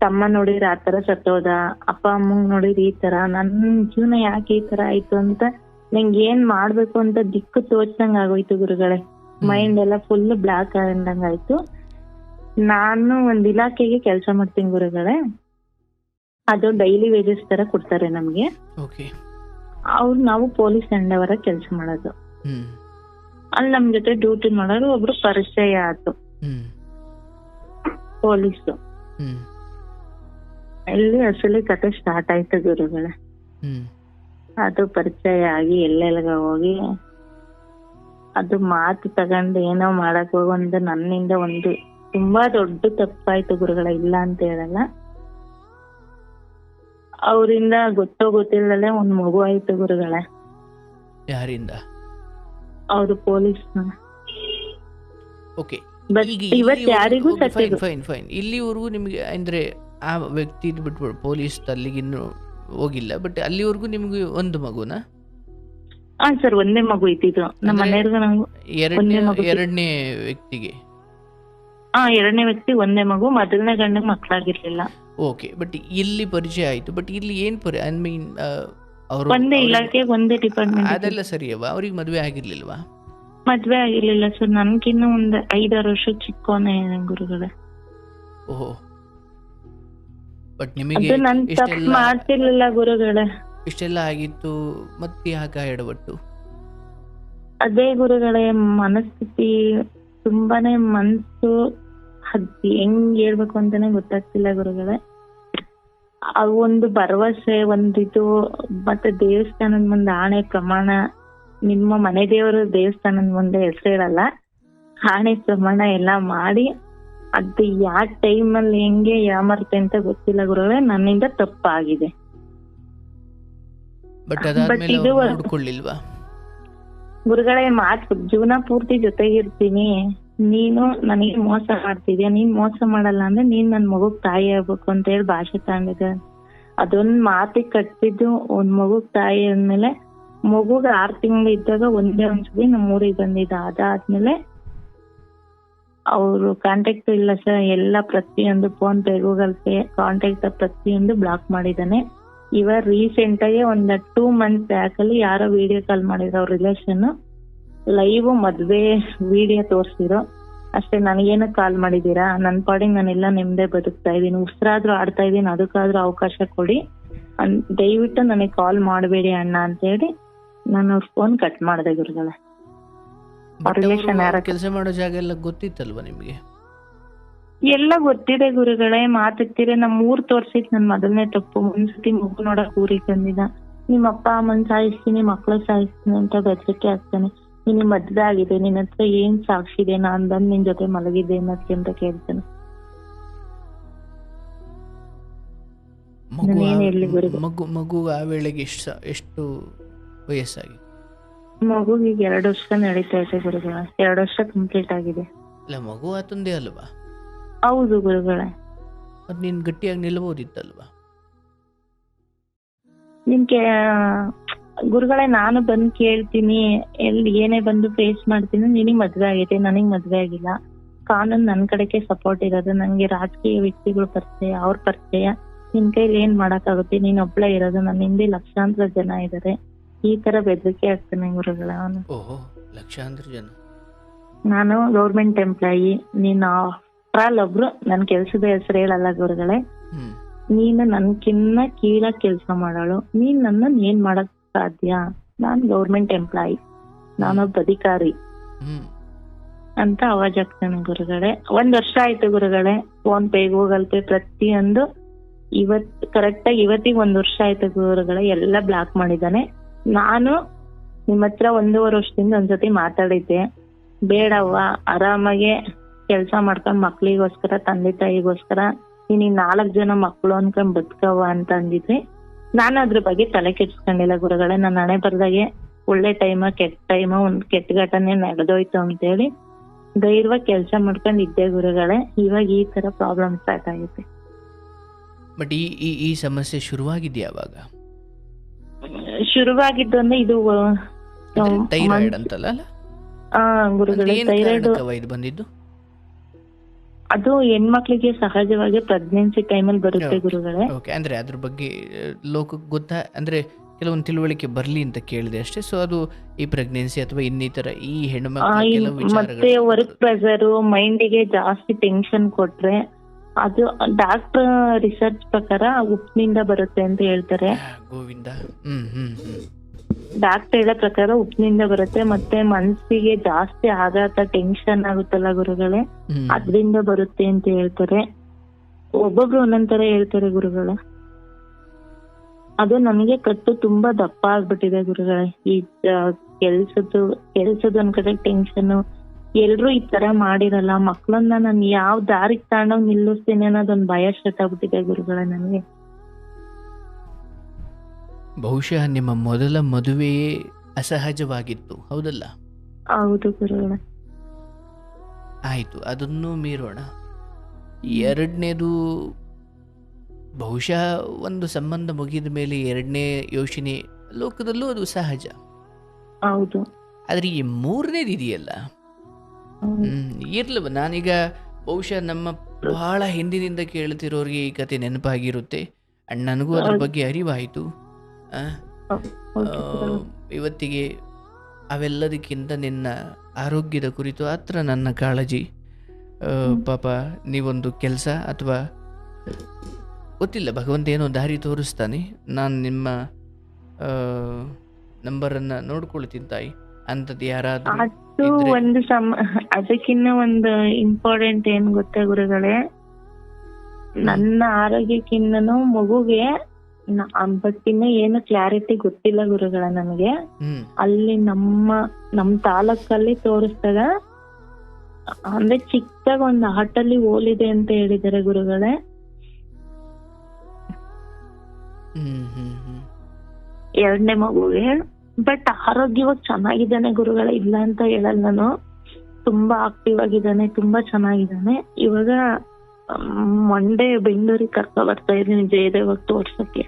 ತಮ್ಮ ನೋಡಿದ್ರೆ ಆ ತರ ಸತ್ತೋದ ಅಪ್ಪ ಅಮ್ಮಂಗ್ ನೋಡಿದ್ರೆ ಈ ತರ ನನ್ ಜೀವನ ಯಾಕೆ ಈ ತರ ಆಯ್ತು? ಅಂತ ನಂಗೆ ಏನ್ ಮಾಡ್ಬೇಕು ಅಂತ ದಿಕ್ಕು ತೋಚ್ದಂಗ್ ಆಗೋಯ್ತು ಗುರುಗಳೇ. ಮೈಂಡ್ ಎಲ್ಲ ಫುಲ್ ಬ್ಲಾಕ್ ಆಗಂದಂಗ್ ಆಯ್ತು. ನಾನು ಒಂದ್ ಇಲಾಖೆಗೆ ಕೆಲಸ ಮಾಡ್ತೀನಿ ಗುರುಗಳೇ. ಅದು ಡೈಲಿ ವೇಜಸ್ ತರ ಕೊಡ್ತಾರೆ ನಮ್ಗೆ. ಅವ್ರು ನಾವು ಪೊಲೀಸ್ ತಂಡವರ ಕೆಲಸ ಮಾಡೋದು. ಅಲ್ಲಿ ನಮ್ ಜೊತೆ ಡ್ಯೂಟಿ ಮಾಡೋರು ಒಬ್ರು ಪರಿಚಯ ಆಯ್ತು ಪೊಲೀಸ್ ಇಲ್ಲಿ ಅಸಲಿ ಕತೆ ಸ್ಟಾರ್ಟ್ ಆಯ್ತು ಗುರುಗಳೇ. ಹ್ಮ್. ಅದು ಪರಿಚಯ ಆಗಿ ಎಲ್ಲೆಲ್ಗ ಹೋಗಿ ಅದು ಮಾತು ತಗೊಂಡು ಏನೋ ಮಾಡಕ್ ಒಂದು ನನ್ನಿಂದ ಒಂದು ತುಂಬಾ ದೊಡ್ಡ ತಪ್ಪಾಯ್ತು ಗುರುಗಳ ಇಲ್ಲ ಅಂತ ಹೇಳಲ್ಲ. ಅವರಿಂದ ಗೊತ್ತೋ ಗೊತ್ತಿಲ್ಲದೆ ಒಂದ್ ಮಗು ಆಯ್ತು ಗುರುಗಳ. ಯಾರಿಂದ? ಅವರು ಪೊಲೀಸ್. ಓಕೆ. ಇವತ್ತು ಇವತ್ ಯಾರಿಗೂ ಫೈನ್ ಫೈನ್ ಇಲ್ಲಿವರೆಗೂ ನಿಮಗೆ ಅಂದ್ರೆ ಆ ವ್ಯಕ್ತಿ ಬಿಟ್ಬಿಡು ಪೊಲೀಸ್ ಅಲ್ಲಿಗೆ ಇನ್ನು ಹೋಗಿಲ್ಲ ಬಟ್ ಅಲ್ಲಿವರೆಗೂ ನಿಮ್ಗೆ ಒಂದು ಮಗುನ? ಹಾ ಸರ್ ಒಂದೇ ಮಗು ಇದ್ದಿದ್ದು. ನಮ್ಮ ಮನೆಯವ್ರಿಗೂ ನಂಗೂ ಎರಡನೇ. ಎರಡನೇ ವ್ಯಕ್ತಿಗೆ? ಹಾ ಎರಡನೇ ವ್ಯಕ್ತಿ ಒಂದೇ ಮಗು ಮೊದಲನೇ ಗಂಡ ಮಕ್ಳಾಗಿರ್ಲಿಲ್ಲ ಓಕೆ ಬಟ್ ಇಲ್ಲಿ ಪರಿಚಯ ಆಯ್ತು ಬಟ್ ಇಲ್ಲಿ ಏನ್ ಪರಿ ಐ ಮೀನ್ ಅವರು ಒಂದೇ ಇಲಾಖೆ ಒಂದೇ ಡಿಪಾರ್ಟ್ಮೆಂಟ್ ಅದೆಲ್ಲ ಸರಿಯವ ಅವ್ರಿಗೆ ಮದುವೆ ಆಗಿರ್ಲಿಲ್ವಾ? ಮದ್ವೆ ಆಗಿರ್ಲಿಲ್ಲ ಸರ್ ನನ್ಗಿನ್ನ ಒಂದ್ ಐದಾರು ವರ್ಷ ಚಿಕ್ಕೋನೆ ಗುರುಗಳೇ. ಓಹೋ ಬಟ್ ನಿಮಗೆ ಅದು ನನ್ ತಪ್ಪು ಇಷ್ಟೆಲ್ಲ ಮಾಡ್ತಿರ್ಲಿಲ್ಲ ಗುರುಗಳೇ. ಇಷ್ಟೆಲ್ಲ ಆಗಿತ್ತು ಮತ್ತೆ ಯಾಕ ಎಡವಟ್ಟು. ಅದೇ ಗುರುಗಳೇ ಮನಸ್ಥಿತಿ ತುಂಬಾನೇ ಮನ್ಸು ಅದ್ ಹೆಂಗ್ ಹೇಳ್ಬೇಕು ಅಂತಾನೆ ಗೊತ್ತಾಗ್ತಿಲ್ಲ ಗುರುಗಳೇ. ಆ ಒಂದು ಭರವಸೆ ಒಂದಿದು ಮತ್ತೆ ದೇವಸ್ಥಾನದ ಮುಂದೆ ಆಣೆ ಪ್ರಮಾಣ ನಿಮ್ಮ ಮನೆ ದೇವರ ದೇವಸ್ಥಾನದ ಮುಂದೆ ಹೆಸರು ಹೇಳಲ್ಲ. ಆಣೆ ಪ್ರಮಾಣ ಎಲ್ಲ ಮಾಡಿ ಅದು ಯಾವ ಅಲ್ಲಿ ಹೆಂಗೆ ಯಾಮರ್ತೆ ಅಂತ ಗೊತ್ತಿಲ್ಲ ಗುರುಗಳೇ ನನ್ನಿಂದ ತಪ್ಪಾಗಿದೆ. ಬಟ್ ಅದಾದ್ಮೇಲೆ ನೋಡ್ಕೊಳ್ಳಿಲ್ವಾ? ಗುರುಗಳೇ ಮಾತು ಜೀವನ ಪೂರ್ತಿ ಜೊತೆಗಿರ್ತೀನಿ. ನೀನು ನನಗೆ ಮೋಸ ಮಾಡ್ತಿದ್ಯಾ? ನೀನ್ ಮೋಸ ಮಾಡಲ್ಲ ಅಂದ್ರೆ ನೀನ್ ನನ್ ಮಗುಗ್ ತಾಯಿ ಆಗ್ಬೇಕು ಅಂತ ಹೇಳಿ ಭಾಷೆ ತಗೊಂಡಿದ್ದೆ ಅದೊಂದ್ ಮಾತಿಗೆ ಕಟ್ಟಿದ್ದು ಒಂದ್ ಮಗುಗ್ ತಾಯಿ ಅಂದ್ಮೇಲೆ ಮಗುಗ್ ಆರ್ ತಿಂಗಳು ಇದ್ದಾಗ ಒಂದೇ ಒಂದ್ಸತಿ ನಮ್ಮ ಊರಿಗೆ ಬಂದಿದ್ದ. ಅದಾದ್ಮೇಲೆ ಅವರು ಕಾಂಟ್ಯಾಕ್ಟ್ ಇಲ್ಲ ಸರ್ ಎಲ್ಲ ಪ್ರತಿಯೊಂದು PhonePe Google Pay contact ಪ್ರತಿಯೊಂದು ಬ್ಲಾಕ್ ಮಾಡಿದ್ದಾನೆ. ಇವಾಗ ರೀಸೆಂಟ್ ಆಗಿ ಒಂದ್ ಟೂ ಮಂತ್ ಬ್ಯಾಕ್ ಅಲ್ಲಿ ಯಾರೋ ವಿಡಿಯೋ ಕಾಲ್ ಮಾಡಿದ್ರು ಅವ್ರ ರಿಲೇಷನ್ ಲೈವ್ ಮದ್ವೆ ವಿಡಿಯೋ ತೋರ್ಸಿರೋ ಅಷ್ಟೇ, ನನಗೇನು ಕಾಲ್ ಮಾಡಿದೀರಾ ನನ್ನ ಪಾಡಿಗೆ ನಾನೆಲ್ಲ ನಿಮ್ದೇ ಬದುಕ್ತಾ ಇದ್ದೀನಿ. ಉಸಿರಾದ್ರೂ ಆಡ್ತಾ ಇದ್ದೀನಿ. ಅದಕ್ಕಾದ್ರೂ ಅವಕಾಶ ಕೊಡಿ. ದಯವಿಟ್ಟು ನನಗೆ ಕಾಲ್ ಮಾಡಬೇಡಿ ಅಣ್ಣ ಅಂತ ಹೇಳಿ ನಾನು ಫೋನ್ ಕಟ್ ಮಾಡಿದೆ ಗುರುಗಳೇ. ಕೆಲಸ ಮಾಡೋ ಜಾಗ ಎಲ್ಲ ಗೊತ್ತಿತ್ತಲ್ವಾ ನಿಮಗೆ? ಎಲ್ಲ ಗೊತ್ತಿದೆ ಗುರುಗಳೇ ಮಾತಾಡ್ತೀರಿ ನಮ್ ಊರ್ ತೋರ್ಸಿದ್ ನನ್ ಮೊದಲನೇ ತಪ್ಪು. ಒಂದ್ಸತಿ ಮಗು ನೋಡಕ್ ಊರಿಗೆ ಬಂದಿದ. ನಿಮ್ ಅಪ್ಪ ಅಮ್ಮನ್ ಸಾಯಿಸ್ತೀನಿ ಮಕ್ಳು ಸಾಯಿಸ್ತೀನಿ ಅಂತ ಬೆದರಿಕೆ ಆಗ್ತಾನೆ ನಿನ್ ಮದ್ವೆ ಆಗಿದೆ ನಿನ್ ಹತ್ರ ಏನ್ ಸಾಕ್ಷಿ ಇದೆ? ನಾನ್ ಬಂದ್ ನಿನ್ ಜೊತೆ ಮಲಗಿದ್ದೆ ಅನ್ನೋದಕ್ಕೆ ಅಂತ ಕೇಳ್ತಾನೆ. ಮಗು ಮಗು ಆ ವೇಳೆಗೆ ಎಷ್ಟು ವಯಸ್ಸಾಗಿ? ಮಗುವಿಗೆ ಎರಡು ವರ್ಷ ನಡೀತಾ ಇದೆ ಗುರುಗಳ. ಎರಡು ವರ್ಷ ಕಂಪ್ಲೀಟ್ ಆಗಿದೆ. ಇಲ್ಲ ಮಗು ಆತಂದೇ ಅಲ್ವಾ? ಹೌದು ಗುರುಗಳೇ. ನೀನು ಗಟ್ಟಿಯಾಗಿ ನಿಲ್ಬೋದಿತ್ತಲ್ವಾ? ಕೇ ಗುರುಗಳೇ ನಾನು ಬಂದ್ ಕೇಳ್ತೀನಿ. ಎಲ್ಲಿ ಏನೇ ಬಂದು ಫೇಸ್ ಮಾಡ್ತೀನಿ ನಿನಗ್ ಮದ್ವೆ ಆಗಿದೆ ನನಗ್ ಮದ್ವೆ ಆಗಿಲ್ಲ. ಕಾನೂನು ನನ್ ಕಡೆಗೆ ಸಪೋರ್ಟ್ ಇರೋದು. ನಂಗೆ ರಾಜಕೀಯ ವ್ಯಕ್ತಿಗಳು ಪರಿಚಯ ಅವ್ರ ಪರಿಚಯ. ನಿನ್ ಕೈಲಿ ಏನ್ ಮಾಡಕ್ಕಾಗುತ್ತೆ? ನೀನ್ ಒಬ್ಳೆ ಇರೋದು. ನನ್ನ ಹಿಂದೆ ಲಕ್ಷಾಂತರ ಜನ ಇದಾರೆ. ಈ ತರ ಬೆದರಿಕೆ ಆಗ್ತಾನೆ ಗುರುಗಳ ಅವನು. ಓಹೋ ಲಕ್ಷಾಂತರ ಜನ. ನಾನು ಗೌರ್ಮೆಂಟ್ ಎಂಪ್ಲಾಯಿ ನೀನು ಆಫ್ಟ್ರಾಲ್ ಒಬ್ರು ನನ್ ಕೆಲ್ಸದ ಹೆಸರು ಹೇಳಲ್ಲ ಗುರುಗಳೇ. ನೀನು ನನ್ಕಿನ್ನ ಕೀಳಾಗಿ ಕೆಲಸ ಮಾಡೋಳು. ನೀನ್ ನನ್ನ ಏನ್ ಮಾಡಕ್ ಸಾಧ್ಯ? ನಾನ್ ಗೌರ್ಮೆಂಟ್ ಎಂಪ್ಲಾಯಿ ನಾನೊಬ್ಬ ಅಧಿಕಾರಿ. ಅಂತ ಅವಾಜ್ ಆಗ್ತಾನೆ ಗುರುಗಳೇ. ಒಂದ್ ವರ್ಷ ಆಯ್ತು ಗುರುಗಳೇ ಫೋನ್ ಪೇ ಗೂಗಲ್ ಪೇ ಪ್ರತಿಯೊಂದು ಇವತ್ ಕರೆಕ್ಟ್ ಆಗಿ ಇವತ್ತಿಗೆ ಒಂದ್ ವರ್ಷ ಆಯ್ತು ಗುರುಗಳೇ ಎಲ್ಲ ಬ್ಲಾಕ್ ಮಾಡಿದಾನೆ ನಾನು ನಿಮ್ ಹತ್ರ ಒಂದೂವರೆ ವರ್ಷದಿಂದ ಒಂದ್ಸತಿ ಮಾತಾಡಿದ್ದೆ. ಬೇಡವ್ವ, ಆರಾಮಾಗೆ ಕೆಲಸ ಮಾಡ್ಕೊಂಡ್ ಮಕ್ಳಿಗೋಸ್ಕರ, ತಂದೆ ತಾಯಿಗೋಸ್ಕರ, ನೀನ್ ನಾಲ್ಕು ಜನ ಮಕ್ಳು ಅನ್ಕೊಂಡ್ ಬದುಕವ್ವ ಅಂತ ಅಂದಿದ್ರಿ ನಾನು ಅದ್ರ ಬಗ್ಗೆ ತಲೆ ಕೆಡ್ಸ್ಕೊಂಡಿಲ್ಲ ಗುರುಗಳೇ. ನನ್ನ ಹಣೆ ಬರ್ದಾಗೆ ಒಳ್ಳೆ ಟೈಮ ಕೆಟ್ಟ ಟೈಮ ಒಂದ್ ಕೆಟ್ಟ ಘಟನೆ ನಡೆದೋಯ್ತು ಅಂತೇಳಿ ಧೈರ್ಯವಾಗಿ ಕೆಲಸ ಮಾಡ್ಕೊಂಡ್ ಇದ್ದೆ ಗುರುಗಳೇ. ಇವಾಗ ಈ ತರ ಪ್ರಾಬ್ಲಮ್ ಸ್ಟಾರ್ಟ್ ಆಗುತ್ತೆ. ಬಟ್ ಈ ಈ ಸಮಸ್ಯೆ ಶುರುವಾಗಿದ್ಯಾ ಅವಾಗ ಶುರುವಾಗಿದ್ದು ಅಂದ್ರೆ ಇದು ಥೈರಾಯ್ಡ್ ಅಂತಲ್ಲ ಗುರುಗಳೇ ಥೈರಾಯ್ಡ್ ಇದು ಬಂದಿದ್ದು? ಅದು ಹೆಣ್ಮಕ್ಳಿಗೆ ಸಹಜವಾಗಿ ಪ್ರೆಗ್ನೆನ್ಸಿ ಟೈಮಲ್ಲಿ ಬರುತ್ತೆ ಗುರುಗಳೇ. ಓಕೆ ಅಂದ್ರೆ ಅದ್ರ ಬಗ್ಗೆ ಲೋಕಕ್ಕೆ ಗೊತ್ತಾ ಅಂದ್ರೆ ಕೆಲವೊಂದು ತಿಳುವಳಿಕೆ ಬರ್ಲಿ ಅಂತ ಕೇಳಿದೆ ಅಷ್ಟೇ. ಸೊ ಅದು ಈ ಪ್ರೆಗ್ನೆನ್ಸಿ ಅಥವಾ ಇನ್ನಿತರ ಈ ಹೆಣ್ಣು ಹೆಣ್ಮಕ್ಳ ಮತ್ತೆ ವರ್ಕ್ ಪ್ರೆಸರ್ ಮೈಂಡಿಗೆ ಜಾಸ್ತಿ ಟೆನ್ಷನ್ ಕೊಟ್ರೆ ಅದು ಡಾಕ್ಟರ್ ರಿಸರ್ಚ್ ಪ್ರಕಾರ ಉಪ್ಪಿನಿಂದ ಬರುತ್ತೆ ಅಂತ ಹೇಳ್ತಾರೆ. ಗೋವಿಂದ. ಡಾಕ್ಟರ್ ಹೇಳೋ ಪ್ರಕಾರ ಉಪ್ಪಿನಿಂದ ಬರುತ್ತೆ ಮತ್ತೆ ಮನ್ಸಿಗೆ ಜಾಸ್ತಿ ಆಘಾತ ಟೆನ್ಷನ್ ಆಗುತ್ತಲ್ಲ ಗುರುಗಳೇ? ಅದರಿಂದ ಅದ್ರಿಂದ ಬರುತ್ತೆ ಅಂತ ಹೇಳ್ತಾರೆ. ಒಬ್ಬೊಬ್ರು ಒಂದೊಂದ್ ತರ ಹೇಳ್ತಾರೆ ಗುರುಗಳೇ. ಅದು ನನಗೆ ಕಟ್ಟು ತುಂಬಾ ದಪ್ಪ ಆಗ್ಬಿಟ್ಟಿದೆ ಗುರುಗಳೇ. ಈ ಕೆಲ್ಸದ್ದು ಕೆಲ್ಸದ ಒಂದ್ ಕಡೆ ಟೆನ್ಷನ್ ಎಲ್ರು ಈ ತರ ಮಾಡಿರಲ್ಲ ಮಕ್ಳನ್ನ ನಾನ್ ಯಾವ ದಾರಿಗೆ ತಗೊಂಡೋಗ್ ನಿಲ್ಲಿಸ್ತೀನಿ ಅನ್ನೋದೊಂದ್ ಭಯ ಆಗ್ಬಿಟ್ಟಿದೆ ಗುರುಗಳೇ ನನಗೆ. ಬಹುಶಃ ನಿಮ್ಮ ಮೊದಲ ಮದುವೆಯೇ ಅಸಹಜವಾಗಿತ್ತು ಹೌದಲ್ಲ? ಹೌದು ಗುರುಗಳೇ. ಆಯಿತು ಅದನ್ನು ಮೀರೋಣ. ಎರಡನೇದು ಬಹುಶಃ ಒಂದು ಸಂಬಂಧ ಮುಗಿದ ಮೇಲೆ ಎರಡನೇ ಯೋಚನೆ ಲೋಕದಲ್ಲೂ ಅದು ಸಹಜ. ಹೌದು. ಆದರೆ ಈ ಮೂರನೇದು ಇದೆಯಲ್ಲ ಇರ್ಲವ ನಾನೀಗ ಬಹುಶಃ ನಮ್ಮ ಬಹಳ ಹಿಂದಿನಿಂದ ಕೇಳ್ತಿರೋರಿಗೆ ಈ ಕತೆ ನೆನಪಾಗಿರುತ್ತೆ. ಅಂಡ್ ನನಗೂ ಅದ್ರ ಬಗ್ಗೆ ಅರಿವಾಯಿತು. ಇವತ್ತಿಗೆ ಅವೆಲ್ಲದಕ್ಕಿಂತ ನಿನ್ನ ಆರೋಗ್ಯದ ಕುರಿತು ಹತ್ರ ನನ್ನ ಕಾಳಜಿ. ಪಾಪ ನೀವೊಂದು ಕೆಲಸ ಅಥವಾ ಗೊತ್ತಿಲ್ಲ ಭಗವಂತ ಏನೋ ದಾರಿ ತೋರಿಸ್ತಾನೆ. ನಾನು ನಿಮ್ಮ ನಂಬರನ್ನು ನೋಡ್ಕೊಳ್ತೀನಿ ತಾಯಿ. ಅಂಥದ್ದು ಯಾರಾದರೂ ಅದು ಒಂದು ಸಮ ಅದಕ್ಕಿನ್ನ ಒಂದು ಇಂಪಾರ್ಟೆಂಟ್ ಏನ್ ಗೊತ್ತಾ ಗುರುಗಳೇ? ನನ್ನ ಆರೋಗ್ಯಕ್ಕಿನ್ನೂ ಮಗುಗೆ ಬಟ್ಟಿನ ಏನು ಕ್ಲಾರಿಟಿ ಗೊತ್ತಿಲ್ಲ ಗುರುಗಳ ನಮಗೆ ಅಲ್ಲಿ ನಮ್ಮ ನಮ್ ತಾಲೂಕಲ್ಲಿ ತೋರಿಸ್ತದ ಅಂದ್ರೆ ಚಿಕ್ಕದಾಗ ಒಂದು ಹಾಟಲ್ಲಿ ಹೋಲಿದೆ ಅಂತ ಹೇಳಿದಾರೆ ಗುರುಗಳೇ. ಎರಡನೇ ಮಗುಗೆ. ಬಟ್ ಆರೋಗ್ಯವಾಗಿ ಚೆನ್ನಾಗಿದ್ದಾನೆ ಗುರುಗಳ ಇಲ್ಲ ಅಂತ ಹೇಳಲ್ಲ ನಾನು. ತುಂಬಾ ಆಕ್ಟಿವ್ ಆಗಿದ್ದಾನೆ ತುಂಬಾ ಚೆನ್ನಾಗಿದ್ದಾನೆ. ಇವಾಗ ಮಂಡೇ ಬೆಂಗಳೂರಿಗೆ ಕರ್ಕೊ ಬರ್ತಾ ಇದೀನಿ ಜಯದೇವಾಗ ತೋರ್ಸಕ್ಕೆ.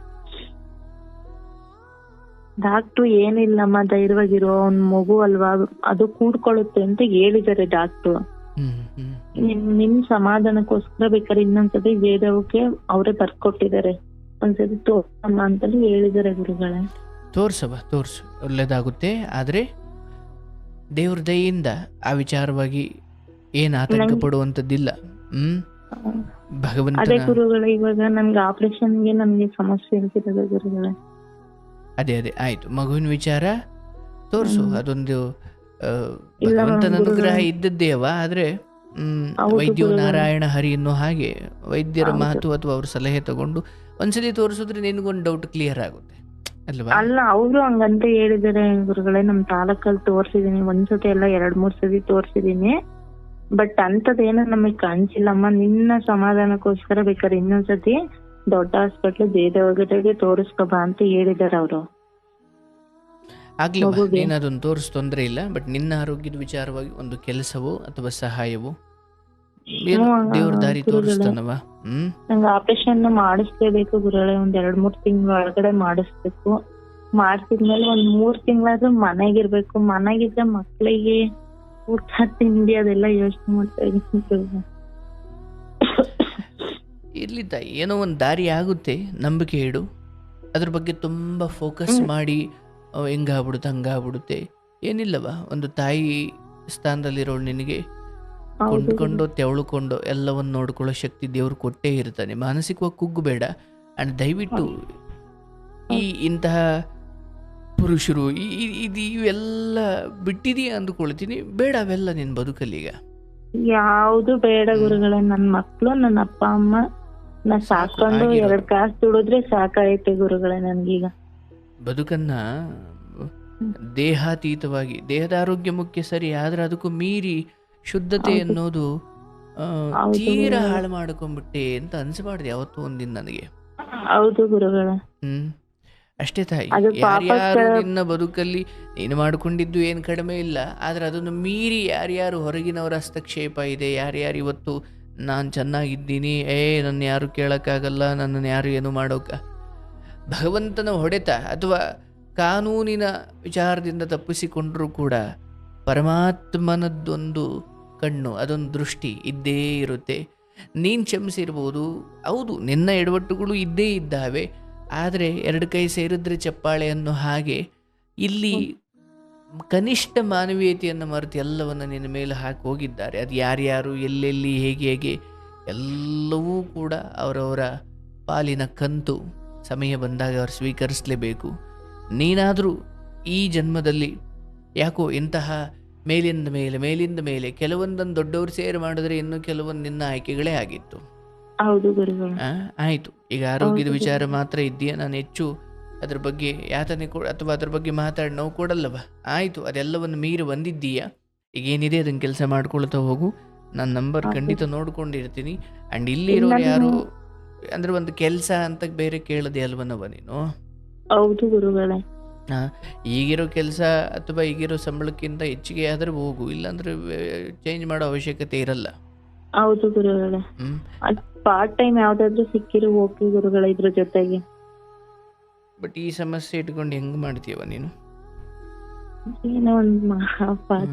ಡಾಕ್ಟ್ರು ಏನಿಲ್ಲಮ್ಮ ಧೈರ್ಯವಾಗಿರೋ ಅವ್ನ್ ಮಗು ಅಲ್ವಾ? ಅದು ಕೂಡ್ಕೊಳ್ಳುತ್ತೆ ಅಂತ ಹೇಳಿದ್ದಾರೆ ಡಾಕ್ಟ್ರು. ನಿಮ್ ನಿಮ್ ಸಮಾಧಾನಕ್ಕೋಸ್ಕರ ಬೇಕಾದ್ರೆ ಇನ್ನೊಂದ್ಸತಿ ಜಯದೇವಕ್ಕೆ ಅವರೇ ಬರ್ಕೊಟ್ಟಿದ್ದಾರೆ. ಒಂದ್ಸತಿ ತೋರ್ಸಮ್ಮ ಅಂತಲೂ ಹೇಳಿದ್ದಾರೆ ಗುರುಗಳೇ. ತೋರ್ಸವ ತೋರಿಸು. ಒಳ್ಳೇದಾಗುತ್ತೆ. ಆದರೆ ದೇವ್ರ ದಯೆಯಿಂದ ಆ ವಿಚಾರವಾಗಿ ಏನು ಆತಂಕ ಪಡುವಂಥದ್ದಿಲ್ಲ. ಹ್ಮ್? ಅದೇ ಭಗವಂತನ ಗುರುಗಳೇ ಇವಾಗ ಆಪರೇಷನ್ಗೆ ನನ್ಗೆ ಸಮಸ್ಯೆ ಗುರುಗಳೇ. ಅದೇ ಅದೇ. ಆಯ್ತು. ಮಗುವಿನ ವಿಚಾರ ತೋರಿಸು. ಹ್ಮ್. ಅದೊಂದು ಆ, ಇಲ್ಲ ಭಗವಂತನ ಗುರುಗಳೇ. ಅನುಗ್ರಹ ಇದ್ದದ್ದೇ ಅವ. ಆದ್ರೆ ಹೌದು ವೈದ್ಯೋ ಗುರುಗಳೇ. ನಾರಾಯಣ ಹರಿ ಅನ್ನೋ ಹಾಗೆ ವೈದ್ಯರ ಮಹತ್ವ ಅಥವಾ ಅವ್ರ ಸಲಹೆ ತಗೊಂಡು ಒಂದ್ಸಲಿ ತೋರಿಸಿದ್ರೆ ನಿನಗೊಂದು ಡೌಟ್ ಕ್ಲಿಯರ್ ಆಗುತ್ತೆ. ಅಲ್ವಾ? ಅಲ್ಲ ಅವರು ಹಂಗಂತ ಹೇಳಿದಾರೆ ಗುರುಗಳೇ ನಮ್ ತಾಲೂಕಲ್ಲಿ ತೋರ್ಸಿದೀನಿ. ಒಂದ್ಸತಿ ಎಲ್ಲ ಎರಡ್ ಮೂರ್ ಸತಿ ತೋರ್ಸಿದೀನಿ. ಬಟ್ ಅಂತದೇನು ನಮಗ್ ಕಾಣಿಸಿಲ್ಲಮ್ಮ. ನಿನ್ನ ಸಮಾಧಾನಕ್ಕೋಸ್ಕರ ಬೇಕಾದ್ರೆ ಇನ್ನೊಂದ್ಸತಿ ದೊಡ್ಡ ಹಾಸ್ಪಿಟ್ಲ್ ದೇವಗಡೆಗೆ ತೋರಿಸ್ಕೊಬಾ ಅಂತ ಹೇಳಿದಾರೆ ಅವರು. ಆಗ್ಲಿ ಏನಾದ್ರು ತೋರಿಸ್ ತೊಂದರೆ ಇಲ್ಲ ಬಟ್ ನಿನ್ನ ಆರೋಗ್ಯದ ವಿಚಾರವಾಗಿ ಒಂದು ಕೆಲಸವೋ ಅಥವಾ ಸಹಾಯವೋ ಏನು ದೇವ್ರ ದಾರಿ. ತೋರಿಸ್ತಾನವ ಹ್ಮ್? ನಂಗೆ ಆಪರೇಷನ್ ಮಾಡಿಸ್ಲೇಬೇಕು ಗುರುಳೆ ಒಂದ್ ಎರಡ್ ಮೂರ್ ತಿಂಗಳ ಒಳಗಡೆ ಮಾಡಿಸ್ಬೇಕು. ಮಾಡ್ಸಿದ್ಮೇಲೆ ಒಂದ್ ಮೂರ್ ತಿಂಗಳಾದ್ರೂ ಮನೆಗಿರ್ಬೇಕು. ಮನೆಗಿದ್ರೆ ಮಕ್ಳಿಗೆ ಊಟ ತಿಂಡಿ ಅದೆಲ್ಲ ಯೋಚನೆ ಮಾಡ್ತಾ ಇದೀನಿ ಇರ್ಲಿ ತಾಯಿ ಏನೋ ಒಂದು ದಾರಿ ಆಗುತ್ತೆ ನಂಬಿಕೆ ಇಡು. ಅದ್ರ ಬಗ್ಗೆ ತುಂಬಾ ಫೋಕಸ್. ಮಾಡಿ ಹೆಂಗಾಗ್ಬಿಡುತ್ತೆ ಹಂಗಾಗ್ಬಿಡುತ್ತೆ. ಏನಿಲ್ಲವ ಒಂದು ತಾಯಿ ಸ್ಥಾನದಲ್ಲಿರೋಳು ನಿನಗೆ. ಕೊಂಡ್ಕೊಂಡು ತೆವಳುಕೊಂಡು ಎಲ್ಲವನ್ನು ನೋಡ್ಕೊಳ್ಳೋ ಶಕ್ತಿ ದೇವರು ಕೊಟ್ಟೇ ಇರ್ತಾನೆ. ಮಾನಸಿಕವಾಗಿ ಕುಗ್ಗಬೇಡ ಅಂಡ್ ದಯವಿಟ್ಟು ಈ ಇಂತಹ ಪುರುಷರು ಈ ಇದು ಇವೆಲ್ಲ ಬಿಟ್ಟಿದೀಯ ಅಂದುಕೊಳ್ತೀನಿ. ಬೇಡ ಅವೆಲ್ಲ ನಿನ್ ಬದುಕಲ್ಲೀಗ. ಯಾವುದು ಬೇಡ ಗುರುಗಳ. ನನ್ನ ಮಕ್ಕಳು ನನ್ನ ಅಪ್ಪ ಅಮ್ಮ ನಾ ಸಾಕೊಂಡು. ಎರಡ್ ಕಾಸು ದುಡಿದ್ರೆ ಸಾಕಾಯ್ತೆ ಗುರುಗಳೇ ನನ್ಗೀಗ. ಬದುಕನ್ನ ದೇಹಾತೀತವಾಗಿ ದೇಹದ ಆರೋಗ್ಯ ಮುಖ್ಯ ಸರಿ ಆದ್ರೆ ಅದಕ್ಕೂ ಮೀರಿ ಶುದ್ಧತೆ. ಅನ್ನೋದು. ತೀರಾ ಹಾಳು ಮಾಡ್ಕೊಂಡ್ಬಿಟ್ಟೆ ಅಂತ ಅನ್ಸಬಾರ್ದು ಯಾವತ್ತೂ ಒಂದಿನ ನನಗೆ ಹೌದು ಗುರುಗಳ ಹ್ಮ್ ಅಷ್ಟೇ ತಾಯಿ ಯಾರ್ಯಾರು. ನಿನ್ನ ಬದುಕಲ್ಲಿ ನೀನು ಮಾಡ್ಕೊಂಡಿದ್ದು ಏನು ಕಡಿಮೆ ಇಲ್ಲ ಆದರೆ ಅದನ್ನು ಮೀರಿ ಯಾರ್ಯಾರು ಹೊರಗಿನವರ ಹಸ್ತಕ್ಷೇಪ ಇದೆ ಯಾರ್ಯಾರು ಇವತ್ತು ನಾನು ಚೆನ್ನಾಗಿದ್ದೀನಿ ಏ ನನ್ನ ಯಾರು ಕೇಳೋಕ್ಕಾಗಲ್ಲ ನನ್ನನ್ನು ಯಾರು ಏನು ಮಾಡೋಕ ಭಗವಂತನ ಹೊಡೆತ ಅಥವಾ ಕಾನೂನಿನ ವಿಚಾರದಿಂದ ತಪ್ಪಿಸಿಕೊಂಡರೂ ಕೂಡ ಪರಮಾತ್ಮನದ್ದೊಂದು ಕಣ್ಣು, ಅದೊಂದು ದೃಷ್ಟಿ ಇದ್ದೇ ಇರುತ್ತೆ. ನೀನು ಕ್ಷಮಿಸಿರ್ಬೋದು. ಹೌದು, ನಿನ್ನ ಎಡವಟ್ಟುಗಳು ಇದ್ದೇ ಇದ್ದಾವೆ. ಆದರೆ ಎರಡು ಕೈ ಸೇರಿದ್ರೆ ಚಪ್ಪಾಳೆ ಅನ್ನೋ ಹಾಗೆ ಇಲ್ಲಿ ಕನಿಷ್ಠ ಮಾನವೀಯತೆಯನ್ನು ಮರೆತು ಎಲ್ಲವನ್ನು ನಿನ್ನ ಮೇಲೆ ಹಾಕಿ ಹೋಗಿದ್ದಾರೆ. ಅದು ಯಾರ್ಯಾರು, ಎಲ್ಲೆಲ್ಲಿ, ಹೇಗೆ ಹೇಗೆ, ಎಲ್ಲವೂ ಕೂಡ ಅವರವರ ಪಾಲಿನ ಕಂತು ಸಮಯ ಬಂದಾಗ ಅವರು ಸ್ವೀಕರಿಸಲೇಬೇಕು. ನೀನಾದರೂ ಈ ಜನ್ಮದಲ್ಲಿ ಯಾಕೋ ಇಂತಹ ಮೇಲಿಂದ ಮೇಲೆ ಮೇಲಿಂದ ಮೇಲೆ. ಕೆಲವೊಂದನ್ನು ದೊಡ್ಡವರು ಸೇರಿ ಮಾಡಿದ್ರೆ ಇನ್ನು ಕೆಲವೊಂದು ನಿನ್ನ ಆಯ್ಕೆಗಳೇ ಆಗಿತ್ತು. ಹೌದು ಆಯ್ತು. ಈಗ ಆರೋಗ್ಯದ ವಿಚಾರ ಮಾತ್ರ ಇದೆಯಾ ನಾನು ಹೆಚ್ಚು ಅದ್ರ ಬಗ್ಗೆ ಯಾತನೆ ಕೂಡ ಅಥವಾ ಅದ್ರ ಬಗ್ಗೆ ಮಾತಾಡಿ ನೋವು ಕೊಡಲ್ಲವ? ಆಯ್ತು ಅದೆಲ್ಲವನ್ನು ಮೀರಿ ಬಂದಿದ್ದೀಯಾ? ಈಗ ಏನಿದೆ? ಅದನ್ನ ಕೆಲಸ ಮಾಡ್ಕೊಳ್ತಾ ಹೋಗು. ನನ್ನ ನಂಬರ್ ಖಂಡಿತ ನೋಡ್ಕೊಂಡಿರ್ತೀನಿ. ಅಂಡ್ ಇಲ್ಲಿ ಇರೋರು ಯಾರು? ಅಂದ್ರೆ ಒಂದು ಕೆಲಸ ಅಂತ ಬೇರೆ ಕೇಳದೆ ಅಲ್ವನವ ನೀನು? ಹೌದು ಗುರುಗಳೇ. ಈಗಿರೋ ಕೆಲಸ ಅಥವಾ ಈಗಿರೋ ಸಂಬಳಕ್ಕಿಂತ ಹೆಚ್ಚಿಗೆ ಆದ್ರೆ ಹೋಗು. ಇಲ್ಲಾಂದ್ರೆ ಚೇಂಜ್ ಮಾಡೋ ಅವಶ್ಯಕತೆ ಇರಲ್ಲ. ಹೌದು ಗುರುಗಳೇ. ಹ್ಮ್. ಪಾರ್ಟ್ ಟೈಮ್ ಯಾವ್ದಾದ್ರು ಸಿಕ್ಕಿರೋ ಓಕೆ ಗುರುಗಳೇ ಇದ್ರ ಜೊತೆಗೆ. ಬಟ್ ಈ ಸಮಸ್ಯೆ ಇಟ್ಕೊಂಡು ಹೆಂಗ್ ಮಾಡ್ತೀಯವ ನೀನು? ಏನೋ ಒಂದ್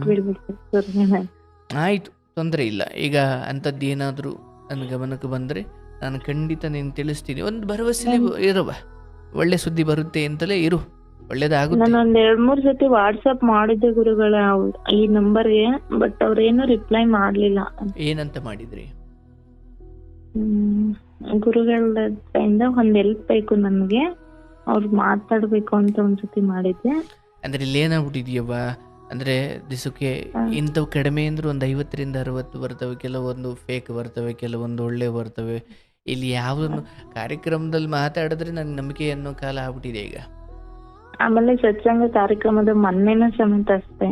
ಗುರುಗಳೇ. ಆಯಿತು ತೊಂದರೆ ಇಲ್ಲ. ಈಗ ಅಂಥದ್ದು ಏನಾದರೂ ನನ್ನ ಗಮನಕ್ಕೆ ಬಂದರೆ ನಾನು ಖಂಡಿತ ನೀನು ತಿಳಿಸ್ತೀನಿ. ಒಂದು ಭರವಸೆ ಇರುವ. ಒಳ್ಳೆ ಸುದ್ದಿ ಬರುತ್ತೆ ಅಂತಲೇ ಇರು. ಒಳ್ಳೇದಾಗುತ್ತೆ. ನಾನು ಒಂದ್ ಎರಡ್ ಮೂರ್ ಸತಿ ವಾಟ್ಸ್ಆಪ್ ಮಾಡಿದ್ದೆ ಗುರುಗಳ ಈ ನಂಬರ್ಗೆ ಬಟ್ ಅವ್ರೇನು ರಿಪ್ಲೈ ಮಾಡ್ಲಿಲ್ಲ. ಏನಂತ ಮಾಡಿದ್ರಿ? ಗುರುಗಳಿಂದ ಒಂದ್ ಹೆಲ್ಪ್ ಬೇಕು ನನ್ಗೆ ಅವ್ರು ಮಾತಾಡ್ಬೇಕು ಅಂತ ಒಂದ್ಸತಿ ಮಾಡಿದ್ದೆ. ಅಂದ್ರೆ ಇಲ್ಲಿ ಏನಾಗ್ಬಿಟ್ಟಿದ್ಯವ್ವ ಅಂದ್ರೆ ದಿಸಕ್ಕೆ. ಇಂಥವು ಕಡಿಮೆ ಅಂದ್ರೆ ಒಂದು ಐವತ್ತರಿಂದ ಅರವತ್ತು ಬರ್ತವೆ ಕೆಲವೊಂದು ಫೇಕ್ ಬರ್ತವೆ ಕೆಲವೊಂದು ಒಳ್ಳೆ ಬರ್ತವೆ. ಇಲ್ಲಿ ಯಾವುದನ್ನು ಕಾರ್ಯಕ್ರಮದಲ್ಲಿ ಮಾತಾಡಿದ್ರೆ ನನಗೆ ನಂಬಿಕೆ ಅನ್ನೋ ಕಾಲ ಆಗ್ಬಿಟ್ಟಿದೆ ಈಗ. ಆಮೇಲೆ ಸತ್ಸಂಗ ಕಾರ್ಯಕ್ರಮದ ಮೊನ್ನೆನೂ ಸಮೇತ ಅಷ್ಟೇ.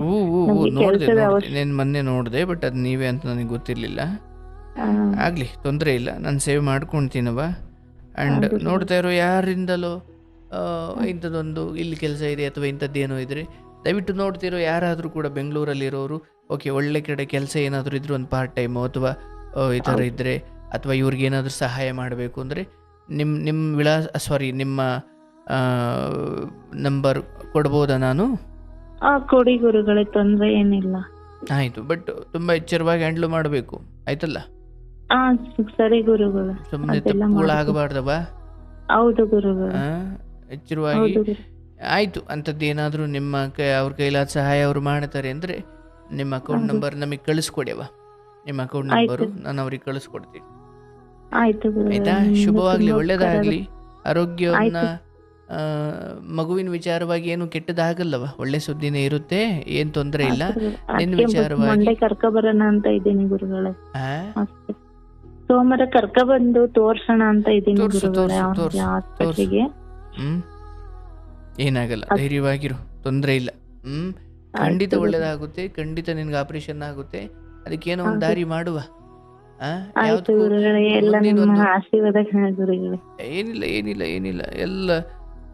ಮೊನ್ನೆ ನೋಡಿದೆ ಬಟ್ ಅದು ನೀವೇ ಅಂತ ನನಗೆ ಗೊತ್ತಿರಲಿಲ್ಲ. ಆಗ್ಲಿ ತೊಂದರೆ ಇಲ್ಲ. ನಾನು ಸೇವ್ ಮಾಡ್ಕೊಳ್ತೀನವ ಅಂಡ್. ನೋಡ್ತಾ ಇರೋ ಯಾರಿಂದಲೋ ಇಂಥದ್ದೊಂದು ಇಲ್ಲಿ ಕೆಲಸ ಇದೆ ಅಥವಾ ಇಂಥದ್ದೇನೋ ಇದ್ರೆ ದಯವಿಟ್ಟು ನೋಡ್ತಿರೋ ಯಾರಾದರೂ ಕೂಡ ಬೆಂಗಳೂರಲ್ಲಿ ಇರೋರು ಓಕೆ ಒಳ್ಳೆ ಕಡೆ ಕೆಲಸ ಏನಾದರೂ ಇದ್ರೆ ಒಂದು ಪಾರ್ಟ್ ಟೈಮು ಅಥವಾ ಈ ಥರ. ಇದ್ದರೆ ಅಥವಾ ಇವ್ರಿಗೆ ಏನಾದರೂ ಸಹಾಯ ಮಾಡಬೇಕು ಅಂದರೆ ನಿಮ್ಮ ನಿಮ್ಮ ವಿಳಾಸ ಸಾರಿ ನಿಮ್ಮ ನಂಬರ್ ಕೊಡ್ಬೋದಾ ನಾನು? ಕೊಡಿ ಗುರುಗಳೇ ತೊಂದರೆ ಏನಿಲ್ಲ. ಆಯಿತು ಬಟ್ ತುಂಬಾ ಎಚ್ಚರವಾಗಿ ಹ್ಯಾಂಡ್ಲ್ ಮಾಡಬೇಕು ಆಯ್ತಲ್ಲ? ಸರಿ ಗುರುಗಳು ಸುಮ್ಮನೆ. ಆಗಬಾರ್ದವ? ಹೌದು ಗುರುಗಳು. ಎಚ್ಚರವಾಗಿ ಆಯಿತು ಅಂಥದ್ದು ಏನಾದರೂ ನಿಮ್ಮ ಕೈ ಅವ್ರ ಕೈಲಾದ ಸಹಾಯ ಅವರು ಮಾಡ್ತಾರೆ ಅಂದ್ರೆ ನಿಮ್ಮ ಅಕೌಂಟ್ ನಂಬರ್ ನಮಗೆ ಕಳಿಸ್ಕೊಡ್ಯವ ನಿಮ್ಮ ಅಕೌಂಟ್. ನಂಬರು ನಾನು ಅವ್ರಿಗೆ ಕಳಿಸ್ಕೊಡ್ತೀನಿ. ಆಯ್ತು ಶುಭವಾಗಲಿ ಒಳ್ಳೇದಾಗಲಿ. ಆರೋಗ್ಯವನ್ನ ಮಗುವಿನ ವಿಚಾರವಾಗಿ ಏನು ಕೆಟ್ಟದಾಗಲ್ಲವ? ಒಳ್ಳೆ ಸುದ್ದಿನೇ ಇರುತ್ತೆ ಏನ್ ತೊಂದರೆ ಇಲ್ಲ. ನಿನ್. ನಿನ್ನ ವಿಚಾರವಾಗಿ- ಕರ್ಕ ಬರೋಣ ಅಂತ ಇದ್ದೀನಿ ಗುರುಗಳೇ? ಸೋಮವಾರ ಕರ್ಕ ಬಂದು ತೋರ್ಸೋಣ ಅಂತ ಇದ್ದೀನಿ ಏನಾಗಲ್ಲ ಧೈರ್ಯವಾಗಿರು ತೊಂದರೆ ಇಲ್ಲ. ಹ್ಮ್? ಖಂಡಿತ. ಒಳ್ಳೇದಾಗುತ್ತೆ ಖಂಡಿತ ನಿನ್ಗೆ ಆಪರೇಷನ್ ಆಗುತ್ತೆ. ಅದಕ್ಕೇನೋ ಒಂದು ದಾರಿ ಮಾಡುವ. ಏನಿಲ್ಲ ಏನಿಲ್ಲ ಏನಿಲ್ಲ. ಎಲ್ಲ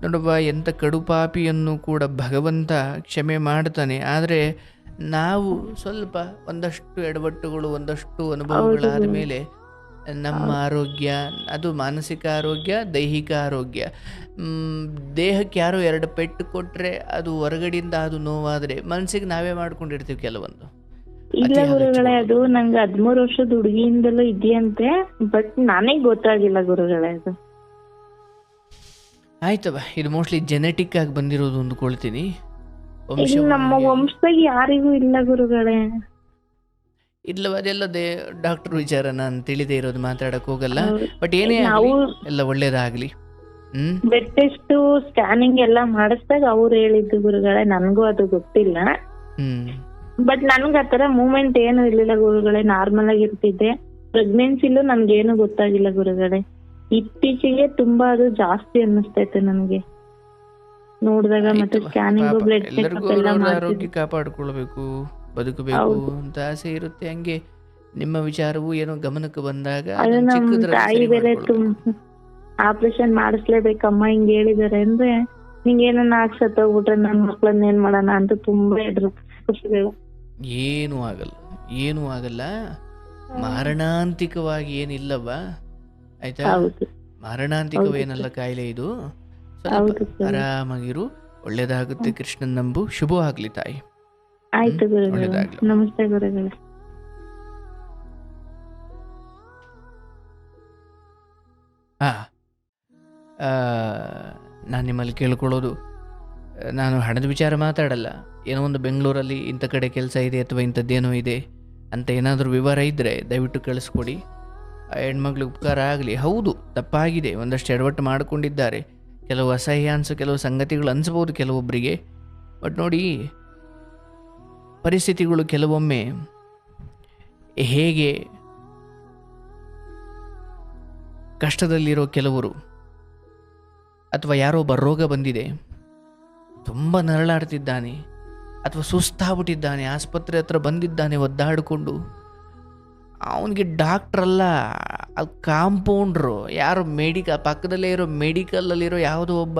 ನೋಡವ್ವ ಎಂಥ ಕಡುಪಾಪಿಯನ್ನು ಕೂಡ ಭಗವಂತ ಕ್ಷಮೆ ಮಾಡ್ತಾನೆ. ಆದರೆ ನಾವು ಸ್ವಲ್ಪ ಒಂದಷ್ಟು ಎಡವಟ್ಟುಗಳು ಒಂದಷ್ಟು ಅನುಭವಗಳಾದ ಮೇಲೆ ನಮ್ಮ ಆರೋಗ್ಯ ಅದು ಮಾನಸಿಕ ಆರೋಗ್ಯ ದೈಹಿಕ ಆರೋಗ್ಯ. ದೇಹಕ್ಕೆ ಯಾರೋ ಎರಡು ಪೆಟ್ಟು ಕೊಟ್ಟರೆ ಅದು ಹೊರಗಡೆಯಿಂದ ಅದು ನೋವಾದರೆ ಮನಸ್ಸಿಗೆ ನಾವೇ ಮಾಡ್ಕೊಂಡಿರ್ತೀವಿ ಕೆಲವೊಂದು. ಇಲ್ಲ ಗುರುಗಳೇ ಅದು ನಂಗೆ ಹದಿಮೂರು ವರ್ಷದ ಹುಡುಗಿಯಿಂದಲೂ ಇದೆಯಂತೆ ಬಟ್ ನನಗೆ ಗೊತ್ತಾಗಿಲ್ಲ ಗುರುಗಳೇ ಅದು. ಆಯ್ತವ ಇದು ಮೋಸ್ಟ್ಲಿ ಜೆನೆಟಿಕ್ ಆಗಿ ಬಂದಿರೋದು ಅಂದ್ಕೊಳ್ತೀನಿ ಇಲ್ಲಿ ನಮ್ಮ. ವಂಶದಾಗ ಯಾರಿಗೂ ಇಲ್ಲ ಗುರುಗಳೇ. ಇಲ್ಲವ ಅದೆಲ್ಲದೇ ಡಾಕ್ಟರ್ ವಿಚಾರ ನಾನು ತಿಳಿದೇ ಇರೋದು ಮಾತಾಡಕ್ ಹೋಗಲ್ಲ. ಹೌದು. ಬಟ್ ಏನೇ ನಾವು ಆಗಲಿ ಎಲ್ಲ ಒಳ್ಳೇದಾಗ್ಲಿ. ಹ್ಮ್? ಬೆಡ್ ಟೆಸ್ಟ್ ಸ್ಕ್ಯಾನಿಂಗ್ ಎಲ್ಲ ಮಾಡಿಸ್ದಾಗ ಅವ್ರು ಹೇಳಿದ್ದು ಗುರುಗಳೇ ನನ್ಗೂ ಅದು ಗೊತ್ತಿಲ್ಲ. ಹ್ಮ್. ಬಟ್ ನನ್ಗೆ ಆತರ ಮೂಮೆಂಟ್ ಏನು ಇರ್ಲಿಲ್ಲ ಗುರುಗಳೇ ನಾರ್ಮಲ್ ಆಗಿ ಇರ್ತಿದ್ದೆ. ಪ್ರೆಗ್ನೆನ್ಸಿಲೂ ನನ್ಗೇನು ಗೊತ್ತಾಗಿಲ್ಲ ಗುರುಗಳೇ. ಇತ್ತೀಚೆಗೆ ತುಂಬಾ ಅದು ಜಾಸ್ತಿ ಅನ್ನಿಸ್ತೈತೆ ನನ್ಗೆ. ನೋಡಿದಾಗ ಮತ್ತೆ ಸ್ಕ್ಯಾನಿಂಗ್ ಬ್ಲಡ್ ಚೆಕಪ್ ಎಲ್ಲ ಆರೋಗ್ಯ ಕಾಪಾಡ್ಕೊಳ್ಬೇಕು ಬದುಕಬೇಕು ಅಂತ ಆಸೆ ಇರುತ್ತೆ. ಹಂಗೆ ನಿಮ್ಮ ವಿಚಾರವು ಏನೋ ಗಮನಕ್ಕೆ ಬಂದಾಗ ತಾಯಿ ಬೇರೆ ಆಪರೇಷನ್ ಮಾಡಿಸ್ಲೇಬೇಕಮ್ಮ ಹಿಂಗ್ ಹೇಳಿದಾರೆ ಅಂದ್ರೆ ನಿಂಗೆ ಏನನ್ನ ಆಗ್ಸತ್ತೋಗ್ಬಿಟ್ರೆ ನನ್ನ ಮಕ್ಳನ್ನ ಏನ್ ಮಾಡೋಣ ಅಂತ ತುಂಬಾ ಎದ್ರು ಏನೂ ಆಗಲ್ಲ ಏನೂ ಆಗಲ್ಲ. ಮಾರಣಾಂತಿಕವಾಗಿ ಏನಿಲ್ಲವ ಆಯ್ತಾ? ಮಾರಣಾಂತಿಕವೇನಲ್ಲ ಕಾಯಿಲೆ ಇದು. ಸ್ವಲ್ಪ ಆರಾಮಾಗಿರು. ಒಳ್ಳೇದಾಗುತ್ತೆ ಕೃಷ್ಣನ್ ನಂಬು. ಶುಭ ಆಗ್ಲಿ ತಾಯಿ. ಆಯ್ತು ಗುರುಗಳೇ. ನಮಸ್ತೆ ಗುರುಗಳೇ. ಹಾ. ನಾನು ನಿಮ್ಮಲ್ಲಿ ಕೇಳ್ಕೊಳ್ಳೋದು ನಾನು ಹಣದ ವಿಚಾರ ಮಾತಾಡಲ್ಲ. ಏನೋ ಒಂದು ಬೆಂಗಳೂರಲ್ಲಿ ಇಂಥ ಕಡೆ ಕೆಲಸ ಇದೆ ಅಥವಾ ಇಂಥದ್ದೇನೋ ಇದೆ ಅಂತ ಏನಾದರೂ ವಿವರ ಇದ್ದರೆ ದಯವಿಟ್ಟು ಕಳಿಸ್ಕೊಡಿ. ಆ ಹೆಣ್ಮಗಳು ಉಪಕಾರ ಆಗಲಿ. ಹೌದು, ತಪ್ಪಾಗಿದೆ. ಒಂದಷ್ಟು ಎಡವಟ್ಟು ಮಾಡಿಕೊಂಡಿದ್ದಾರೆ. ಕೆಲವು ಅಸಹ್ಯ ಅನಿಸೋ ಕೆಲವು ಸಂಗತಿಗಳು ಅನಿಸ್ಬೋದು ಕೆಲವೊಬ್ಬರಿಗೆ ಬಟ್ ನೋಡಿ, ಪರಿಸ್ಥಿತಿಗಳು ಕೆಲವೊಮ್ಮೆ ಹೇಗೆ ಕಷ್ಟದಲ್ಲಿರೋ ಕೆಲವರು ಅಥವಾ ಯಾರೋ ಒಬ್ಬ ರೋಗ ಬಂದಿದೆ, ತುಂಬ ನರಳಾಡ್ತಿದ್ದಾನೆ ಅಥವಾ ಸುಸ್ತಾಗ್ಬಿಟ್ಟಿದ್ದಾನೆ, ಆಸ್ಪತ್ರೆ ಹತ್ರ ಬಂದಿದ್ದಾನೆ, ಒದ್ದಾಡಿಕೊಂಡು ಅವನಿಗೆ ಡಾಕ್ಟ್ರಲ್ಲ ಅದು ಕಾಂಪೌಂಡ್ರು ಯಾರು ಮೆಡಿಕ ಪಕ್ಕದಲ್ಲೇ ಇರೋ ಮೆಡಿಕಲಲ್ಲಿರೋ ಯಾವುದೋ ಒಬ್ಬ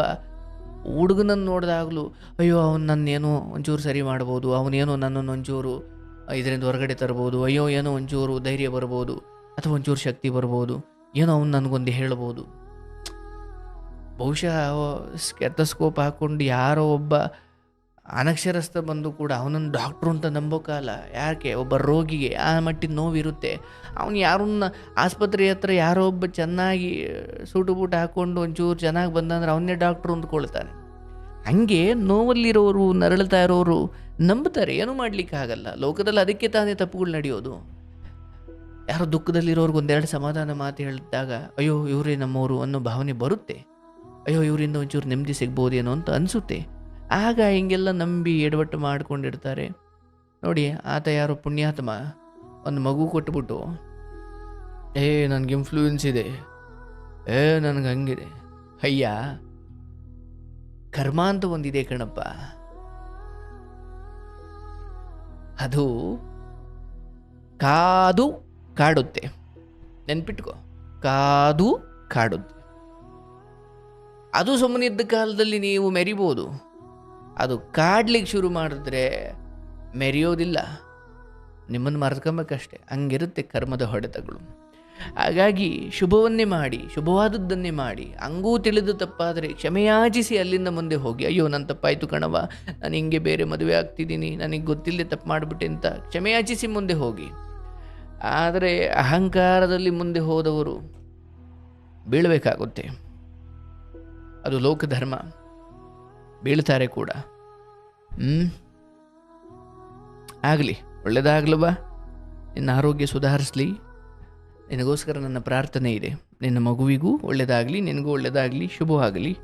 ಹುಡುಗನನ್ನು ನೋಡಿದಾಗಲೂ, ಅಯ್ಯೋ, ಅವನು ನನ್ನೇನೋ ಒಂಚೂರು ಸರಿ ಮಾಡ್ಬೋದು, ಅವನೇನೋ ನನ್ನನ್ನು ಒಂಚೂರು ಇದರಿಂದ ಹೊರಗಡೆ ತರ್ಬೋದು, ಅಯ್ಯೋ, ಏನೋ ಒಂಚೂರು ಧೈರ್ಯ ಬರ್ಬೋದು, ಅಥವಾ ಒಂಚೂರು ಶಕ್ತಿ ಬರ್ಬೋದು, ಏನೋ ಅವ್ನು ನನಗೊಂದು ಹೇಳ್ಬೋದು. ಬಹುಶಃ ಸ್ಕೆತಸ್ಕೋಪ್ ಹಾಕ್ಕೊಂಡು ಯಾರೋ ಒಬ್ಬ ಅನಕ್ಷರಸ್ಥ ಬಂದು ಕೂಡ ಅವನನ್ನು ಡಾಕ್ಟ್ರು ಅಂತ ನಂಬೋಕ್ಕಲ್ಲ ಯಾಕೆ? ಒಬ್ಬ ರೋಗಿಗೆ ಆ ಮಟ್ಟಿನ ನೋವಿರುತ್ತೆ. ಅವನು ಯಾರನ್ನ ಆಸ್ಪತ್ರೆ ಹತ್ರ ಯಾರೋ ಒಬ್ಬ ಚೆನ್ನಾಗಿ ಸೂಟು ಬೂಟ ಹಾಕ್ಕೊಂಡು ಒಂಚೂರು ಚೆನ್ನಾಗಿ ಬಂದಂದ್ರೆ ಅವನ್ನೇ ಡಾಕ್ಟ್ರು ಅಂದ್ಕೊಳ್ತಾನೆ. ಹಂಗೆ ನೋವಲ್ಲಿರೋರು, ನರಳ್ತಾ ಇರೋರು ನಂಬ್ತಾರೆ. ಏನೂ ಮಾಡಲಿಕ್ಕಾಗಲ್ಲ ಲೋಕದಲ್ಲಿ ಅದಕ್ಕೆ ತಾನೇ ತಪ್ಪುಗಳು ನಡೆಯೋದು. ಯಾರೋ ದುಃಖದಲ್ಲಿರೋರ್ಗೆ ಒಂದೆರಡು ಸಮಾಧಾನ ಮಾತು ಹೇಳಿದಾಗ, ಅಯ್ಯೋ, ಇವರೇ ನಮ್ಮವರು ಅನ್ನೋ ಭಾವನೆ ಬರುತ್ತೆ. ಅಯ್ಯೋ, ಇವರಿಂದ ಒಂಚೂರು ನೆಮ್ಮದಿ ಸಿಗ್ಬೋದೇನೋ ಅಂತ ಅನಿಸುತ್ತೆ. ಆಗ ಹಿಂಗೆಲ್ಲ ನಂಬಿ ಎಡವಟ್ಟು ಮಾಡ್ಕೊಂಡಿರ್ತಾರೆ. ನೋಡಿ, ಆತ ಯಾರು ಪುಣ್ಯಾತ್ಮ, ಒಂದು ಮಗು ಕೊಟ್ಬಿಟ್ಟು, ಏ, ನನಗೆ ಇನ್ಫ್ಲೂಯೆನ್ಸ್ ಇದೆ. ಏ, ನನಗೆ ಹಂಗಿದೆ. ಅಯ್ಯ, ಕರ್ಮ ಅಂತ ಒಂದಿದೆ ಕಣಪ್ಪ. ಅದು ಕಾದು ಕಾಡುತ್ತೆ. ನೆನ್ಪಿಟ್ಕೋ, ಕಾದು ಕಾಡುತ್ತೆ. ಅದು ಸುಮ್ಮನಿದ್ದ ಕಾಲದಲ್ಲಿ ನೀವು ಮೆರಿಬೋದು. ಅದು ಕಾಡ್ಲಿಕ್ಕೆ ಶುರು ಮಾಡಿದ್ರೆ ಮೆರೆಯೋದಿಲ್ಲ. ನಿಮ್ಮನ್ನು ಮರೆತ್ಕೊಬೇಕಷ್ಟೆ. ಹಂಗಿರುತ್ತೆ ಕರ್ಮದ ಹೊಡೆತಗಳು. ಹಾಗಾಗಿ ಶುಭವನ್ನೇ ಮಾಡಿ, ಶುಭವಾದದ್ದನ್ನೇ ಮಾಡಿ. ಹಂಗೂ ತಿಳಿದು ತಪ್ಪಾದರೆ ಕ್ಷಮೆಯಾಚಿಸಿ ಅಲ್ಲಿಂದ ಮುಂದೆ ಹೋಗಿ, ಅಯ್ಯೋ ನನ್ನ ತಪ್ಪಾಯಿತು ಕಣವ ನಾನು ಹಿಂಗೆ ಬೇರೆ ಮದುವೆ ಆಗ್ತಿದ್ದೀನಿ. ನನಗೆ ಗೊತ್ತಿಲ್ಲದೆ ತಪ್ಪು ಮಾಡಿಬಿಟ್ಟೆ ಅಂತ ಕ್ಷಮೆಯಾಚಿಸಿ ಮುಂದೆ ಹೋಗಿ. ಆದರೆ ಅಹಂಕಾರದಲ್ಲಿ ಮುಂದೆ ಹೋದವರು ಬೀಳಬೇಕಾಗುತ್ತೆ. ಅದು ಲೋಕಧರ್ಮ. ಬೀಳ್ತಾರೆ ಕೂಡ. ಹ್ಞೂ ಆಗಲಿ ಒಳ್ಳೆಯದಾಗ್ಲವಾ ನಿನ್ನ ಆರೋಗ್ಯ ಸುಧಾರಿಸಲಿ. ನಿನಗೋಸ್ಕರ ನನ್ನ ಪ್ರಾರ್ಥನೆ ಇದೆ. ನಿನ್ನ ಮಗುವಿಗೂ ಒಳ್ಳೆಯದಾಗಲಿ ನಿನಗೂ ಒಳ್ಳೆಯದಾಗಲಿ ಶುಭವಾಗಲಿ.